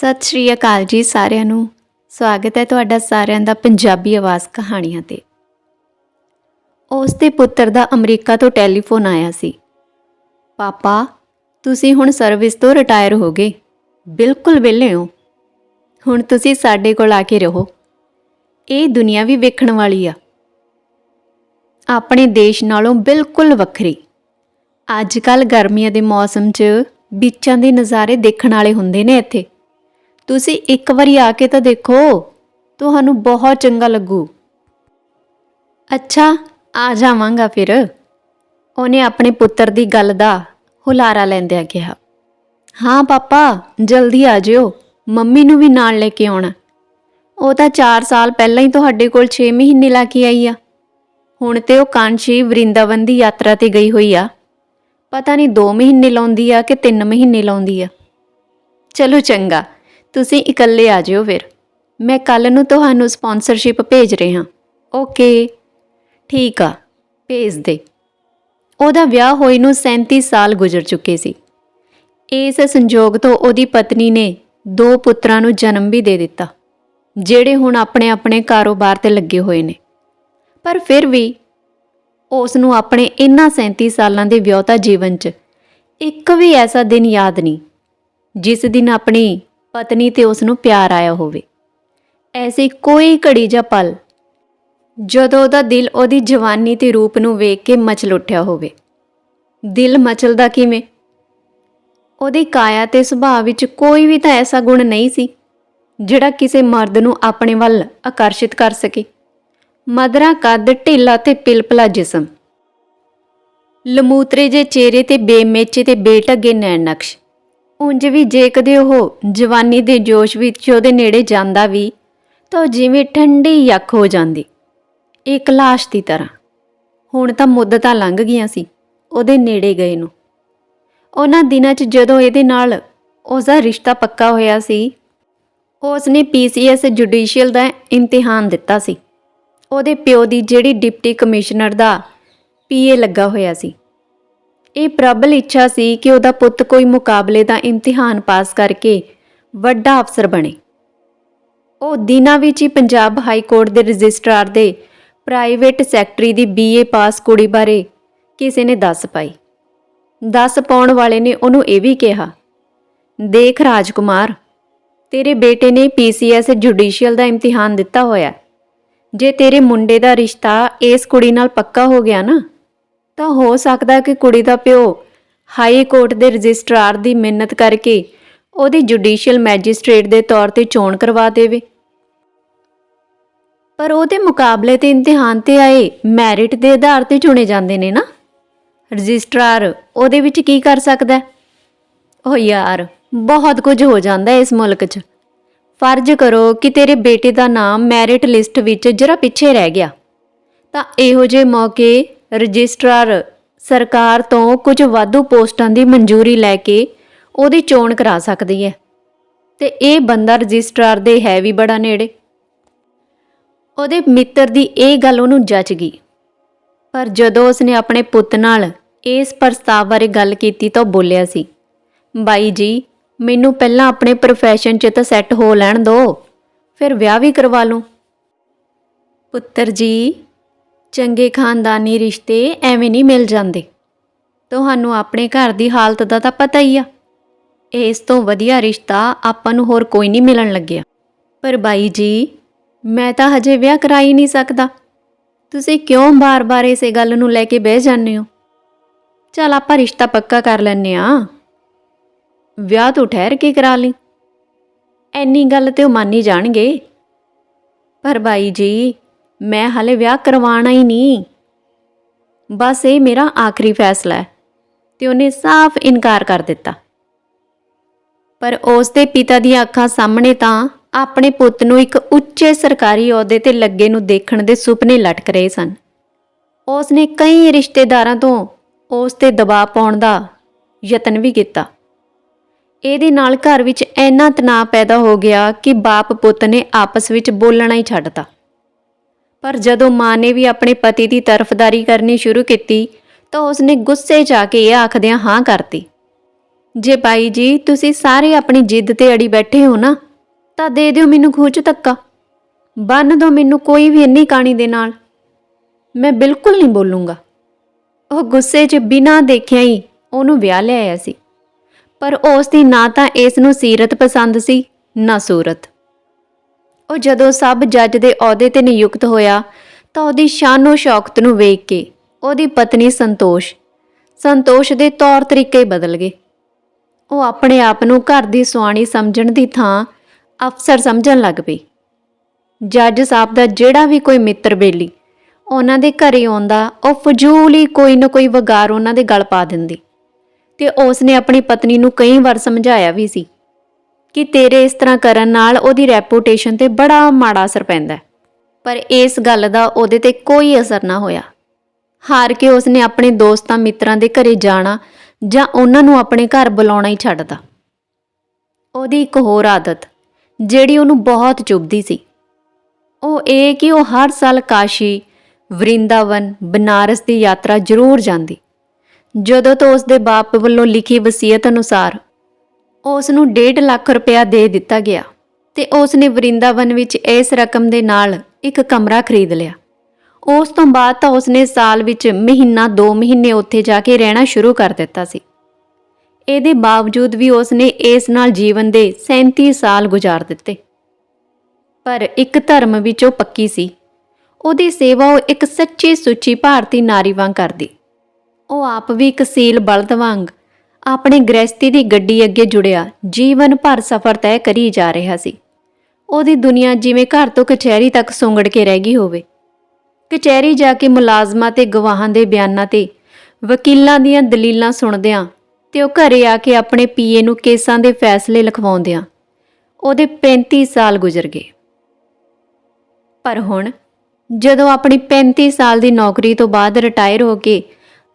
ਸਤਿ ਸ਼੍ਰੀ ਅਕਾਲ ਜੀ ਸਾਰਿਆਂ ਨੂੰ। ਸਵਾਗਤ ਹੈ ਤੁਹਾਡਾ ਸਾਰਿਆਂ ਦਾ ਪੰਜਾਬੀ ਆਵਾਜ਼ ਕਹਾਣੀਆਂ ਤੇ। ਉਸ ਦੇ ਪੁੱਤਰ ਦਾ ਅਮਰੀਕਾ ਤੋਂ ਟੈਲੀਫੋਨ ਆਇਆ ਸੀ। ਪਾਪਾ, ਤੁਸੀਂ ਹੁਣ ਸਰਵਿਸ ਤੋਂ ਰਿਟਾਇਰ ਹੋ ਗਏ। ਬਿਲਕੁਲ ਵਿਹਲੇ ਹੋ। ਹੁਣ ਤੁਸੀਂ ਸਾਡੇ ਕੋਲ ਆ ਕੇ ਰਹੋ। ਇਹ ਦੁਨੀਆ ਵੀ ਵੇਖਣ ਵਾਲੀ ਆ। ਆਪਣੇ ਦੇਸ਼ ਨਾਲੋਂ ਬਿਲਕੁਲ ਵੱਖਰੀ। ਅੱਜ ਕੱਲ ਗਰਮੀਆਂ ਦੇ ਮੌਸਮ 'ਚ ਬੀਚਾਂ ਦੇ ਨਜ਼ਾਰੇ ਦੇਖਣ ਵਾਲੇ ਹੁੰਦੇ ਨੇ ਇੱਥੇ। ਤੁਸੀਂ ਇੱਕ ਵਾਰੀ ਆ ਕੇ ਤਾਂ ਦੇਖੋ, ਤੁਹਾਨੂੰ ਬਹੁਤ ਚੰਗਾ ਲੱਗੂ। ਅੱਛਾ, ਆ ਜਾਵਾਂਗਾ ਫਿਰ। ਉਹਨੇ ਆਪਣੇ ਪੁੱਤਰ ਦੀ ਗੱਲ ਦਾ ਹੁਲਾਰਾ ਲੈਂਦਿਆਂ ਕਿਹਾ। ਹਾਂ ਪਾਪਾ, ਜਲਦੀ ਆ ਜਿਓ। ਮੰਮੀ ਨੂੰ ਵੀ ਨਾਲ ਲੈ ਕੇ ਆਉਣਾ। ਉਹ ਤਾਂ 4 ਸਾਲ ਪਹਿਲਾਂ ਹੀ ਤੁਹਾਡੇ ਕੋਲ 6 ਮਹੀਨੇ ਲਾ ਕੇ ਆਈ ਆ। ਹੁਣ ਤੇ ਉਹ ਕਾਂਸ਼ੀ ਵਰਿੰਦਾਵਨ ਦੀ ਯਾਤਰਾ ਤੇ ਗਈ ਹੋਈ ਆ। ਪਤਾ ਨਹੀਂ 2 ਮਹੀਨੇ ਲਾਉਂਦੀ ਆ ਕਿ 3 ਮਹੀਨੇ ਲਾਉਂਦੀ ਆ। ਚਲੋ ਚੰਗਾ। ਤੁਸੀਂ ਇਕੱਲੇ ਆ ਜਿਓ ਫਿਰ। ਮੈਂ ਕੱਲ ਨੂੰ ਤੁਹਾਨੂੰ ਸਪਾਂਸਰਸ਼ਿਪ ਭੇਜ ਰਿਹਾ। ਓਕੇ ਠੀਕ ਆ। ਭੇਜ ਦੇ। ਉਹਦਾ ਵਿਆਹ ਹੋਈ ਨੂੰ 37 ਸਾਲ ਗੁਜ਼ਰ ਚੁੱਕੇ ਸੀ। ਇਸ ਸੰਜੋਗ ਤੋਂ ਉਹਦੀ ਪਤਨੀ ਨੇ ਦੋ ਪੁੱਤਰਾਂ ਨੂੰ ਜਨਮ ਵੀ ਦੇ ਦਿੱਤਾ, ਜਿਹੜੇ ਹੁਣ ਆਪਣੇ ਆਪਣੇ ਕਾਰੋਬਾਰ ਤੇ ਲੱਗੇ ਹੋਏ ਨੇ। ਪਰ ਫਿਰ ਵੀ ਉਸ ਨੂੰ ਆਪਣੇ ਇਨ੍ਹਾਂ 37 ਸਾਲਾਂ ਦੇ ਵਿਆਹਤਾ ਜੀਵਨ 'ਚ ਇੱਕ ਵੀ ਐਸਾ ਦਿਨ ਯਾਦ ਨਹੀਂ, ਜਿਸ ਦਿਨ ਆਪਣੀ ਪਤਨੀ ਤੇ ਉਸ ਨੂੰ ਪਿਆਰ ਆਇਆ ਹੋਵੇ। ਐਸੀ ਕੋਈ ਘੜੀ ਜਾਂ ਪਲ ਜਦੋਂ ਉਹਦਾ ਦਿਲ ਉਹਦੀ ਜਵਾਨੀ ਤੇ ਰੂਪ ਨੂੰ ਵੇਖ ਕੇ ਮਚਲ ਉੱਠਿਆ ਹੋਵੇ। ਦਿਲ ਮਚਲਦਾ ਕਿਵੇਂ? ਉਹਦੀ ਕਾਇਆ ਤੇ ਸੁਭਾਅ ਵਿੱਚ ਕੋਈ ਵੀ ਤਾਂ ਐਸਾ ਗੁਣ ਨਹੀਂ ਸੀ ਜਿਹੜਾ ਕਿਸੇ ਮਰਦ ਨੂੰ ਆਪਣੇ ਵੱਲ ਆਕਰਸ਼ਿਤ ਕਰ ਸਕੇ। ਮਦਰਾ ਕੱਦ ਢਿੱਲਾ ਤੇ ਪਿਲਪਲਾ ਜਿਸਮ। ਲਮੂਤਰੇ ਜੇ ਚਿਹਰੇ ਤੇ ਬੇਮੇਚੇ ਤੇ ਬੇਟੱਗੇ ਨੈਣ ਨਕਸ਼। ਉਂਝ ਵੀ ਜੇ ਕਦੇ ਉਹ ਜਵਾਨੀ ਦੇ ਜੋਸ਼ ਵਿੱਚ ਉਹਦੇ ਨੇੜੇ ਜਾਂਦਾ ਵੀ, ਤਾਂ ਉਹ ਜਿਵੇਂ ਠੰਡੀ ਯੱਖ ਹੋ ਜਾਂਦੀ ਇੱਕ ਲਾਸ਼ ਦੀ ਤਰ੍ਹਾਂ। ਹੁਣ ਤਾਂ ਮੁੱਦਤਾਂ ਲੰਘ ਗਈਆਂ ਸੀ ਉਹਦੇ ਨੇੜੇ ਗਏ ਨੂੰ। ਉਹਨਾਂ ਦਿਨਾਂ 'ਚ ਜਦੋਂ ਇਹਦੇ ਨਾਲ ਉਸਦਾ ਰਿਸ਼ਤਾ ਪੱਕਾ ਹੋਇਆ ਸੀ ਉਸ ਨੇ ਪੀਸੀਐਸ ਜੁਡੀਸ਼ੀਅਲ ਦਾ ਇਮਤਿਹਾਨ ਦਿੱਤਾ ਸੀ। ਉਹਦੇ ਪਿਓ ਦੀ ਜਿਹੜੀ ਡਿਪਟੀ ਕਮਿਸ਼ਨਰ ਦਾ ਪੀਏ ਲੱਗਾ ਹੋਇਆ ਸੀ। ਇਹ ਪ੍ਰਬਲ ਇੱਛਾ ਸੀ ਕਿ ਉਹਦਾ ਪੁੱਤ ਕੋਈ ਮੁਕਾਬਲੇ ਦਾ ਇਮਤਿਹਾਨ ਪਾਸ ਕਰਕੇ ਵੱਡਾ ਅਫਸਰ ਬਣੇ। ਉਹ ਦਿਨਾਂ ਵਿੱਚ ਹੀ ਪੰਜਾਬ ਹਾਈ ਕੋਰਟ ਦੇ ਰਜਿਸਟਰਾਰ ਦੇ ਪ੍ਰਾਈਵੇਟ ਸੈਕਟਰੀ ਦੀ ਬੀਏ ਪਾਸ ਕੁੜੀ ਬਾਰੇ ਕਿਸੇ ਨੇ ਦੱਸ ਪਾਈ। ਦੱਸ ਪਾਉਣ ਵਾਲੇ ਨੇ ਉਹਨੂੰ ਇਹ ਵੀ ਕਿਹਾ, ਦੇਖ ਰਾਜਕੁਮਾਰ, ਤੇਰੇ ਬੇਟੇ ਨੇ ਪੀਸੀਐਸ ਜੁਡੀਸ਼ੀਅਲ ਦਾ ਇਮਤਿਹਾਨ ਦਿੱਤਾ ਹੋਇਆ। ਜੇ ਤੇਰੇ ਮੁੰਡੇ ਦਾ ਰਿਸ਼ਤਾ ਇਸ ਕੁੜੀ ਨਾਲ ਪੱਕਾ ਹੋ ਗਿਆ ਨਾ ਤਾਂ ਹੋ ਸਕਦਾ ਕਿ ਕੁੜੀ ਦਾ ਪਿਓ ਹਾਈ ਕੋਰਟ ਦੇ ਰਜਿਸਟਰਾਰ ਦੀ ਮਿਹਨਤ ਕਰਕੇ ਉਹਦੀ ਜੁਡੀਸ਼ੀਅਲ ਮੈਜਿਸਟ੍ਰੇਟ ਦੇ ਤੌਰ ਤੇ ਚੋਣ ਕਰਵਾ ਦੇਵੇ। ਪਰ ਉਹਦੇ ਮੁਕਾਬਲੇ ਤੇ ਇਮਤਿਹਾਨ ਤੇ ਆਏ ਮੈਰਿਟ ਦੇ ਆਧਾਰ ਤੇ ਚੁਣੇ ਜਾਂਦੇ ਨੇ ਨਾ। ਰਜਿਸਟਰਾਰ ਉਹਦੇ ਵਿੱਚ ਕੀ ਕਰ ਸਕਦਾ ਹੈ? ਓ ਯਾਰ, ਬਹੁਤ ਕੁਝ ਹੋ ਜਾਂਦਾ ਇਸ ਮੁਲਕ 'ਚ। ਫਰਜ਼ ਕਰੋ ਕਿ ਤੇਰੇ ਬੇਟੇ ਦਾ ਨਾਮ ਮੈਰਿਟ ਲਿਸਟ ਵਿੱਚ ਜਰਾ ਪਿੱਛੇ ਰਹਿ ਗਿਆ। ਤਾਂ ਇਹੋ ਜਿਹੇ ਮੌਕੇ ਰਜਿਸਟਰਾਰ ਸਰਕਾਰ ਤੋਂ ਕੁਝ ਵਾਧੂ ਪੋਸਟਾਂ ਦੀ ਮਨਜ਼ੂਰੀ ਲੈ ਕੇ ਉਹਦੀ ਚੋਣ ਕਰਾ ਸਕਦੀ ਹੈ। ਤੇ ਇਹ ਬੰਦਾ ਰਜਿਸਟਰਾਰ ਦੇ ਹੈ ਵੀ ਬੜਾ ਨੇੜੇ। ਉਹਦੇ ਮਿੱਤਰ ਦੀ ਇਹ ਗੱਲ ਉਹਨੂੰ ਜੱਚ ਗਈ। ਪਰ ਜਦੋਂ ਉਸਨੇ ਆਪਣੇ ਪੁੱਤ ਨਾਲ ਇਸ ਪ੍ਰਸਤਾਵ ਬਾਰੇ ਗੱਲ ਕੀਤੀ ਤਾਂ ਉਹ ਬੋਲਿਆ ਸੀ, ਬਾਈ ਜੀ, ਮੈਨੂੰ ਪਹਿਲਾਂ ਆਪਣੇ ਪ੍ਰੋਫੈਸ਼ਨ 'ਚ ਤਾਂ ਸੈੱਟ ਹੋ ਲੈਣ ਦਿਓ ਫਿਰ ਵਿਆਹ ਵੀ ਕਰਵਾ ਲੂੰ। ਪੁੱਤਰ ਜੀ ਚੰਗੇ ਖਾਨਦਾਨੀ ਰਿਸ਼ਤੇ ਐਵੇਂ ਨਹੀਂ ਮਿਲ ਜਾਂਦੇ। ਤੁਹਾਨੂੰ ਆਪਣੇ ਘਰ ਦੀ ਹਾਲਤ ਦਾ ਤਾਂ ਪਤਾ ਹੀ ਆ। ਇਸ ਤੋਂ ਵਧੀਆ ਰਿਸ਼ਤਾ ਆਪਾਂ ਨੂੰ ਹੋਰ ਕੋਈ ਨਹੀਂ ਮਿਲਣ ਲੱਗਿਆ। ਪਰ ਬਾਈ ਜੀ, ਮੈਂ ਤਾਂ ਹਜੇ ਵਿਆਹ ਕਰਾ ਹੀ ਨਹੀਂ ਸਕਦਾ। ਤੁਸੀਂ ਕਿਉਂ ਬਾਰ-ਬਾਰ ਇਸੇ ਗੱਲ ਨੂੰ ਲੈ ਕੇ ਬਹਿ ਜਾਂਦੇ ਹੋ? ਚਲ ਆਪਾਂ ਰਿਸ਼ਤਾ ਪੱਕਾ ਕਰ ਲੈਨੇ ਆ ਵਿਆਹ ਤੂੰ ਠਹਿਰ ਕੇ ਕਰਾ ਲਈ। ਐਨੀ ਗੱਲ ਤੇ ਉਹ ਮੰਨ ਹੀ ਜਾਣਗੇ। ਪਰ ਬਾਈ ਜੀ ਮੈਂ ਹਲੇ ਵਿਆਹ ਕਰਵਾਉਣਾ ਹੀ ਨਹੀਂ। ਬਸ ਇਹ ਮੇਰਾ ਆਖਰੀ ਫੈਸਲਾ ਹੈ ਤੇ ਉਹਨੇ ਸਾਫ਼ ਇਨਕਾਰ ਕਰ ਦਿੱਤਾ। ਪਰ ਉਸ ਦੇ ਪਿਤਾ ਦੀਆਂ ਅੱਖਾਂ ਸਾਹਮਣੇ ਤਾਂ ਆਪਣੇ ਪੁੱਤ ਨੂੰ ਇੱਕ ਉੱਚੇ ਸਰਕਾਰੀ ਅਹੁਦੇ ਤੇ ਲੱਗੇ ਨੂੰ ਦੇਖਣ ਦੇ ਸੁਪਨੇ ਲਟਕ ਰਹੇ ਸਨ। ਉਸ ਨੇ ਕਈ ਰਿਸ਼ਤੇਦਾਰਾਂ ਤੋਂ ਉਸ ਤੇ ਦਬਾਅ ਪਾਉਣ ਦਾ ਯਤਨ ਵੀ ਕੀਤਾ। ਇਹਦੇ ਨਾਲ ਘਰ ਵਿੱਚ ਇੰਨਾ ਤਣਾਅ ਪੈਦਾ ਹੋ ਗਿਆ ਕਿ ਬਾਪ ਪੁੱਤ ਨੇ ਆਪਸ ਵਿੱਚ ਬੋਲਣਾ ਹੀ ਛੱਡਤਾ ਪਰ ਜਦੋਂ ਮਾਂ ਨੇ ਵੀ ਆਪਣੇ ਪਤੀ ਦੀ ਤਰਫਦਾਰੀ ਕਰਨੀ ਸ਼ੁਰੂ ਕੀਤੀ, ਤਾਂ ਉਸਨੇ ਗੁੱਸੇ 'ਚ ਆ ਕੇ ਇਹ ਆਖਦਿਆਂ ਹਾਂ ਕਰਤੀ। ਜੇ ਬਾਈ ਜੀ, ਤੁਸੀਂ ਸਾਰੇ ਆਪਣੀ ਜਿੱਦ ਤੇ ਅੜੀ ਬੈਠੇ ਹੋ ਨਾ, ਤਾਂ ਦੇ ਦਿਓ ਮੈਨੂੰ ਖੂਚ ਧੱਕਾ। ਬੰਨ ਦਿਓ ਮੈਨੂੰ ਕੋਈ ਵੀ ਇੰਨੀ ਕਾਣੀ ਦੇ ਨਾਲ। ਮੈਂ ਬਿਲਕੁਲ ਨਹੀਂ ਬੋਲੂੰਗਾ। ਉਹ ਗੁੱਸੇ 'ਚ ਬਿਨਾਂ ਦੇਖਿਆ ਹੀ ਉਹਨੂੰ ਵਿਆਹ ਲਿਆਇਆ ਸੀ। ਪਰ ਉਸ ਦੀ ਨਾ ਤਾਂ ਇਸ ਨੂੰ ਸੀਰਤ ਪਸੰਦ ਸੀ, ਨਾ ਸੂਰਤ। ਉਹ ਜਦੋਂ ਸਭ ਜੱਜ ਦੇ ਅਹੁਦੇ ਤੇ ਨਿਯੁਕਤ ਹੋਇਆ, ਤਾਂ ਉਹਦੀ ਸ਼ਾਨੋ ਸ਼ੌਕਤ ਨੂੰ ਵੇਖ ਕੇ ਉਹਦੀ ਪਤਨੀ ਸੰਤੋਸ਼ ਸੰਤੋਸ਼ ਦੇ ਤੌਰ ਤਰੀਕੇ ਬਦਲ ਗਏ। ਉਹ ਆਪਣੇ ਆਪ ਨੂੰ ਘਰ ਦੀ ਸੁਆਣੀ ਸਮਝਣ ਦੀ ਥਾਂ ਅਫਸਰ ਸਮਝਣ ਲੱਗ ਪਈ। ਜੱਜ ਸਾਹਿਬ ਦਾ ਜਿਹੜਾ ਵੀ ਕੋਈ ਮਿੱਤਰ ਬੇਲੀ, ਉਹਨਾਂ ਦੇ ਘਰੇ ਆਉਂਦਾ, ਉਹ ਫਜ਼ੂਲ ਹੀ ਕੋਈ ਨਾ ਕੋਈ ਵਗਾਰ ਉਹਨਾਂ ਦੇ ਗਲ ਪਾ ਦਿੰਦੀ। ਤੇ ਉਸ ਨੇ ਆਪਣੀ ਪਤਨੀ ਨੂੰ ਕਈ ਵਾਰ ਸਮਝਾਇਆ ਵੀ ਸੀ ਕਿ ਤੇਰੇ ਇਸ ਤਰ੍ਹਾਂ ਕਰਨ ਨਾਲ ਉਹਦੀ ਰੈਪੂਟੇਸ਼ਨ ਤੇ ਬੜਾ ਮਾੜਾ ਅਸਰ ਪੈਂਦਾ ਪਰ ਇਸ ਗੱਲ ਦਾ ਉਹਦੇ ਤੇ ਕੋਈ ਅਸਰ ਨਾ ਹੋਇਆ। ਹਾਰ ਕੇ ਉਸਨੇ ਆਪਣੇ ਦੋਸਤਾਂ ਮਿੱਤਰਾਂ ਦੇ ਘਰੇ ਜਾਣਾ ਜਾਂ ਉਹਨਾਂ ਨੂੰ ਆਪਣੇ ਘਰ ਬੁਲਾਉਣਾ ਹੀ ਛੱਡਦਾ ਉਹਦੀ ਇੱਕ ਹੋਰ ਆਦਤ, ਜਿਹੜੀ ਉਹਨੂੰ ਬਹੁਤ ਚੁਭਦੀ ਸੀ। ਉਹ ਇਹ ਕਿ ਉਹ ਹਰ ਸਾਲ ਕਾਸ਼ੀ, ਵਰਿੰਦਾਵਨ, ਬਨਾਰਸ ਦੀ ਯਾਤਰਾ ਜ਼ਰੂਰ ਜਾਂਦੀ। ਜਦੋਂ ਤੋਂ ਉਸਦੇ ਬਾਪ ਵੱਲੋਂ ਲਿਖੀ ਵਸੀਅਤ ਅਨੁਸਾਰ ਉਸ ਨੂੰ 1.5 ਲੱਖ ਰੁਪਇਆ ਦੇ ਦਿੱਤਾ ਗਿਆ ਤੇ ਉਸ ਨੇ ਵਰਿੰਦਾਵਨ ਵਿੱਚ ਇਸ ਰਕਮ ਦੇ ਨਾਲ ਇੱਕ ਕਮਰਾ ਖਰੀਦ ਲਿਆ। ਉਸ ਤੋਂ ਬਾਅਦ ਤਾਂ ਉਸ ਨੇ ਸਾਲ ਵਿੱਚ ਮਹੀਨਾ 2 ਮਹੀਨੇ ਉੱਥੇ ਜਾ ਕੇ ਰਹਿਣਾ ਸ਼ੁਰੂ ਕਰ ਦਿੱਤਾ ਸੀ। ਇਹਦੇ ਬਾਵਜੂਦ ਵੀ ਉਸ ਨੇ ਇਸ ਨਾਲ ਜੀਵਨ ਦੇ 37 ਸਾਲ ਗੁਜ਼ਾਰ ਦਿੱਤੇ। ਪਰ ਇੱਕ ਧਰਮ ਵਿੱਚ ਉਹ ਪੱਕੀ ਸੀ। ਉਹਦੀ ਸੇਵਾ ਉਹ ਇੱਕ ਸੱਚੀ ਸੁੱਚੀ ਭਾਰਤੀ ਨਾਰੀ ਵਾਂਗ ਕਰਦੀ। ਉਹ ਆਪ ਵੀ ਇੱਕ ਸੀਲ ਬਲਦ ਵਾਂਗ ਆਪਣੇ ਗ੍ਰਸਤੀ ਦੀ ਗੱਡੀ ਅੱਗੇ ਜੁੜਿਆ, ਜੀਵਨ ਭਰ ਸਫ਼ਰ ਤੈਅ ਕਰੀ ਜਾ ਰਿਹਾ ਸੀ। ਉਹਦੀ ਦੁਨੀਆ ਜਿਵੇਂ ਘਰ ਤੋਂ ਕਚਹਿਰੀ ਤੱਕ ਸੁੰਗੜ ਕੇ ਰਹਿ ਗਈ ਹੋਵੇ। ਕਚਹਿਰੀ ਜਾ ਕੇ ਮੁਲਾਜ਼ਮਾਂ ਤੇ ਗਵਾਹਾਂ ਦੇ ਬਿਆਨਾਂ ਤੇ, ਵਕੀਲਾਂ ਦੀਆਂ ਦਲੀਲਾਂ ਸੁਣਦਿਆਂ ਤੇ ਉਹ ਘਰੇ ਆ ਕੇ ਆਪਣੇ ਪੀਏ ਨੂੰ ਕੇਸਾਂ ਦੇ ਫੈਸਲੇ ਲਿਖਵਾਉਂਦਿਆਂ, ਉਹਦੇ 35 ਸਾਲ ਗੁਜ਼ਰ ਗਏ। ਪਰ ਹੁਣ, ਜਦੋਂ ਆਪਣੀ 35 ਸਾਲ ਦੀ ਨੌਕਰੀ ਤੋਂ ਬਾਅਦ ਰਿਟਾਇਰ ਹੋ ਕੇ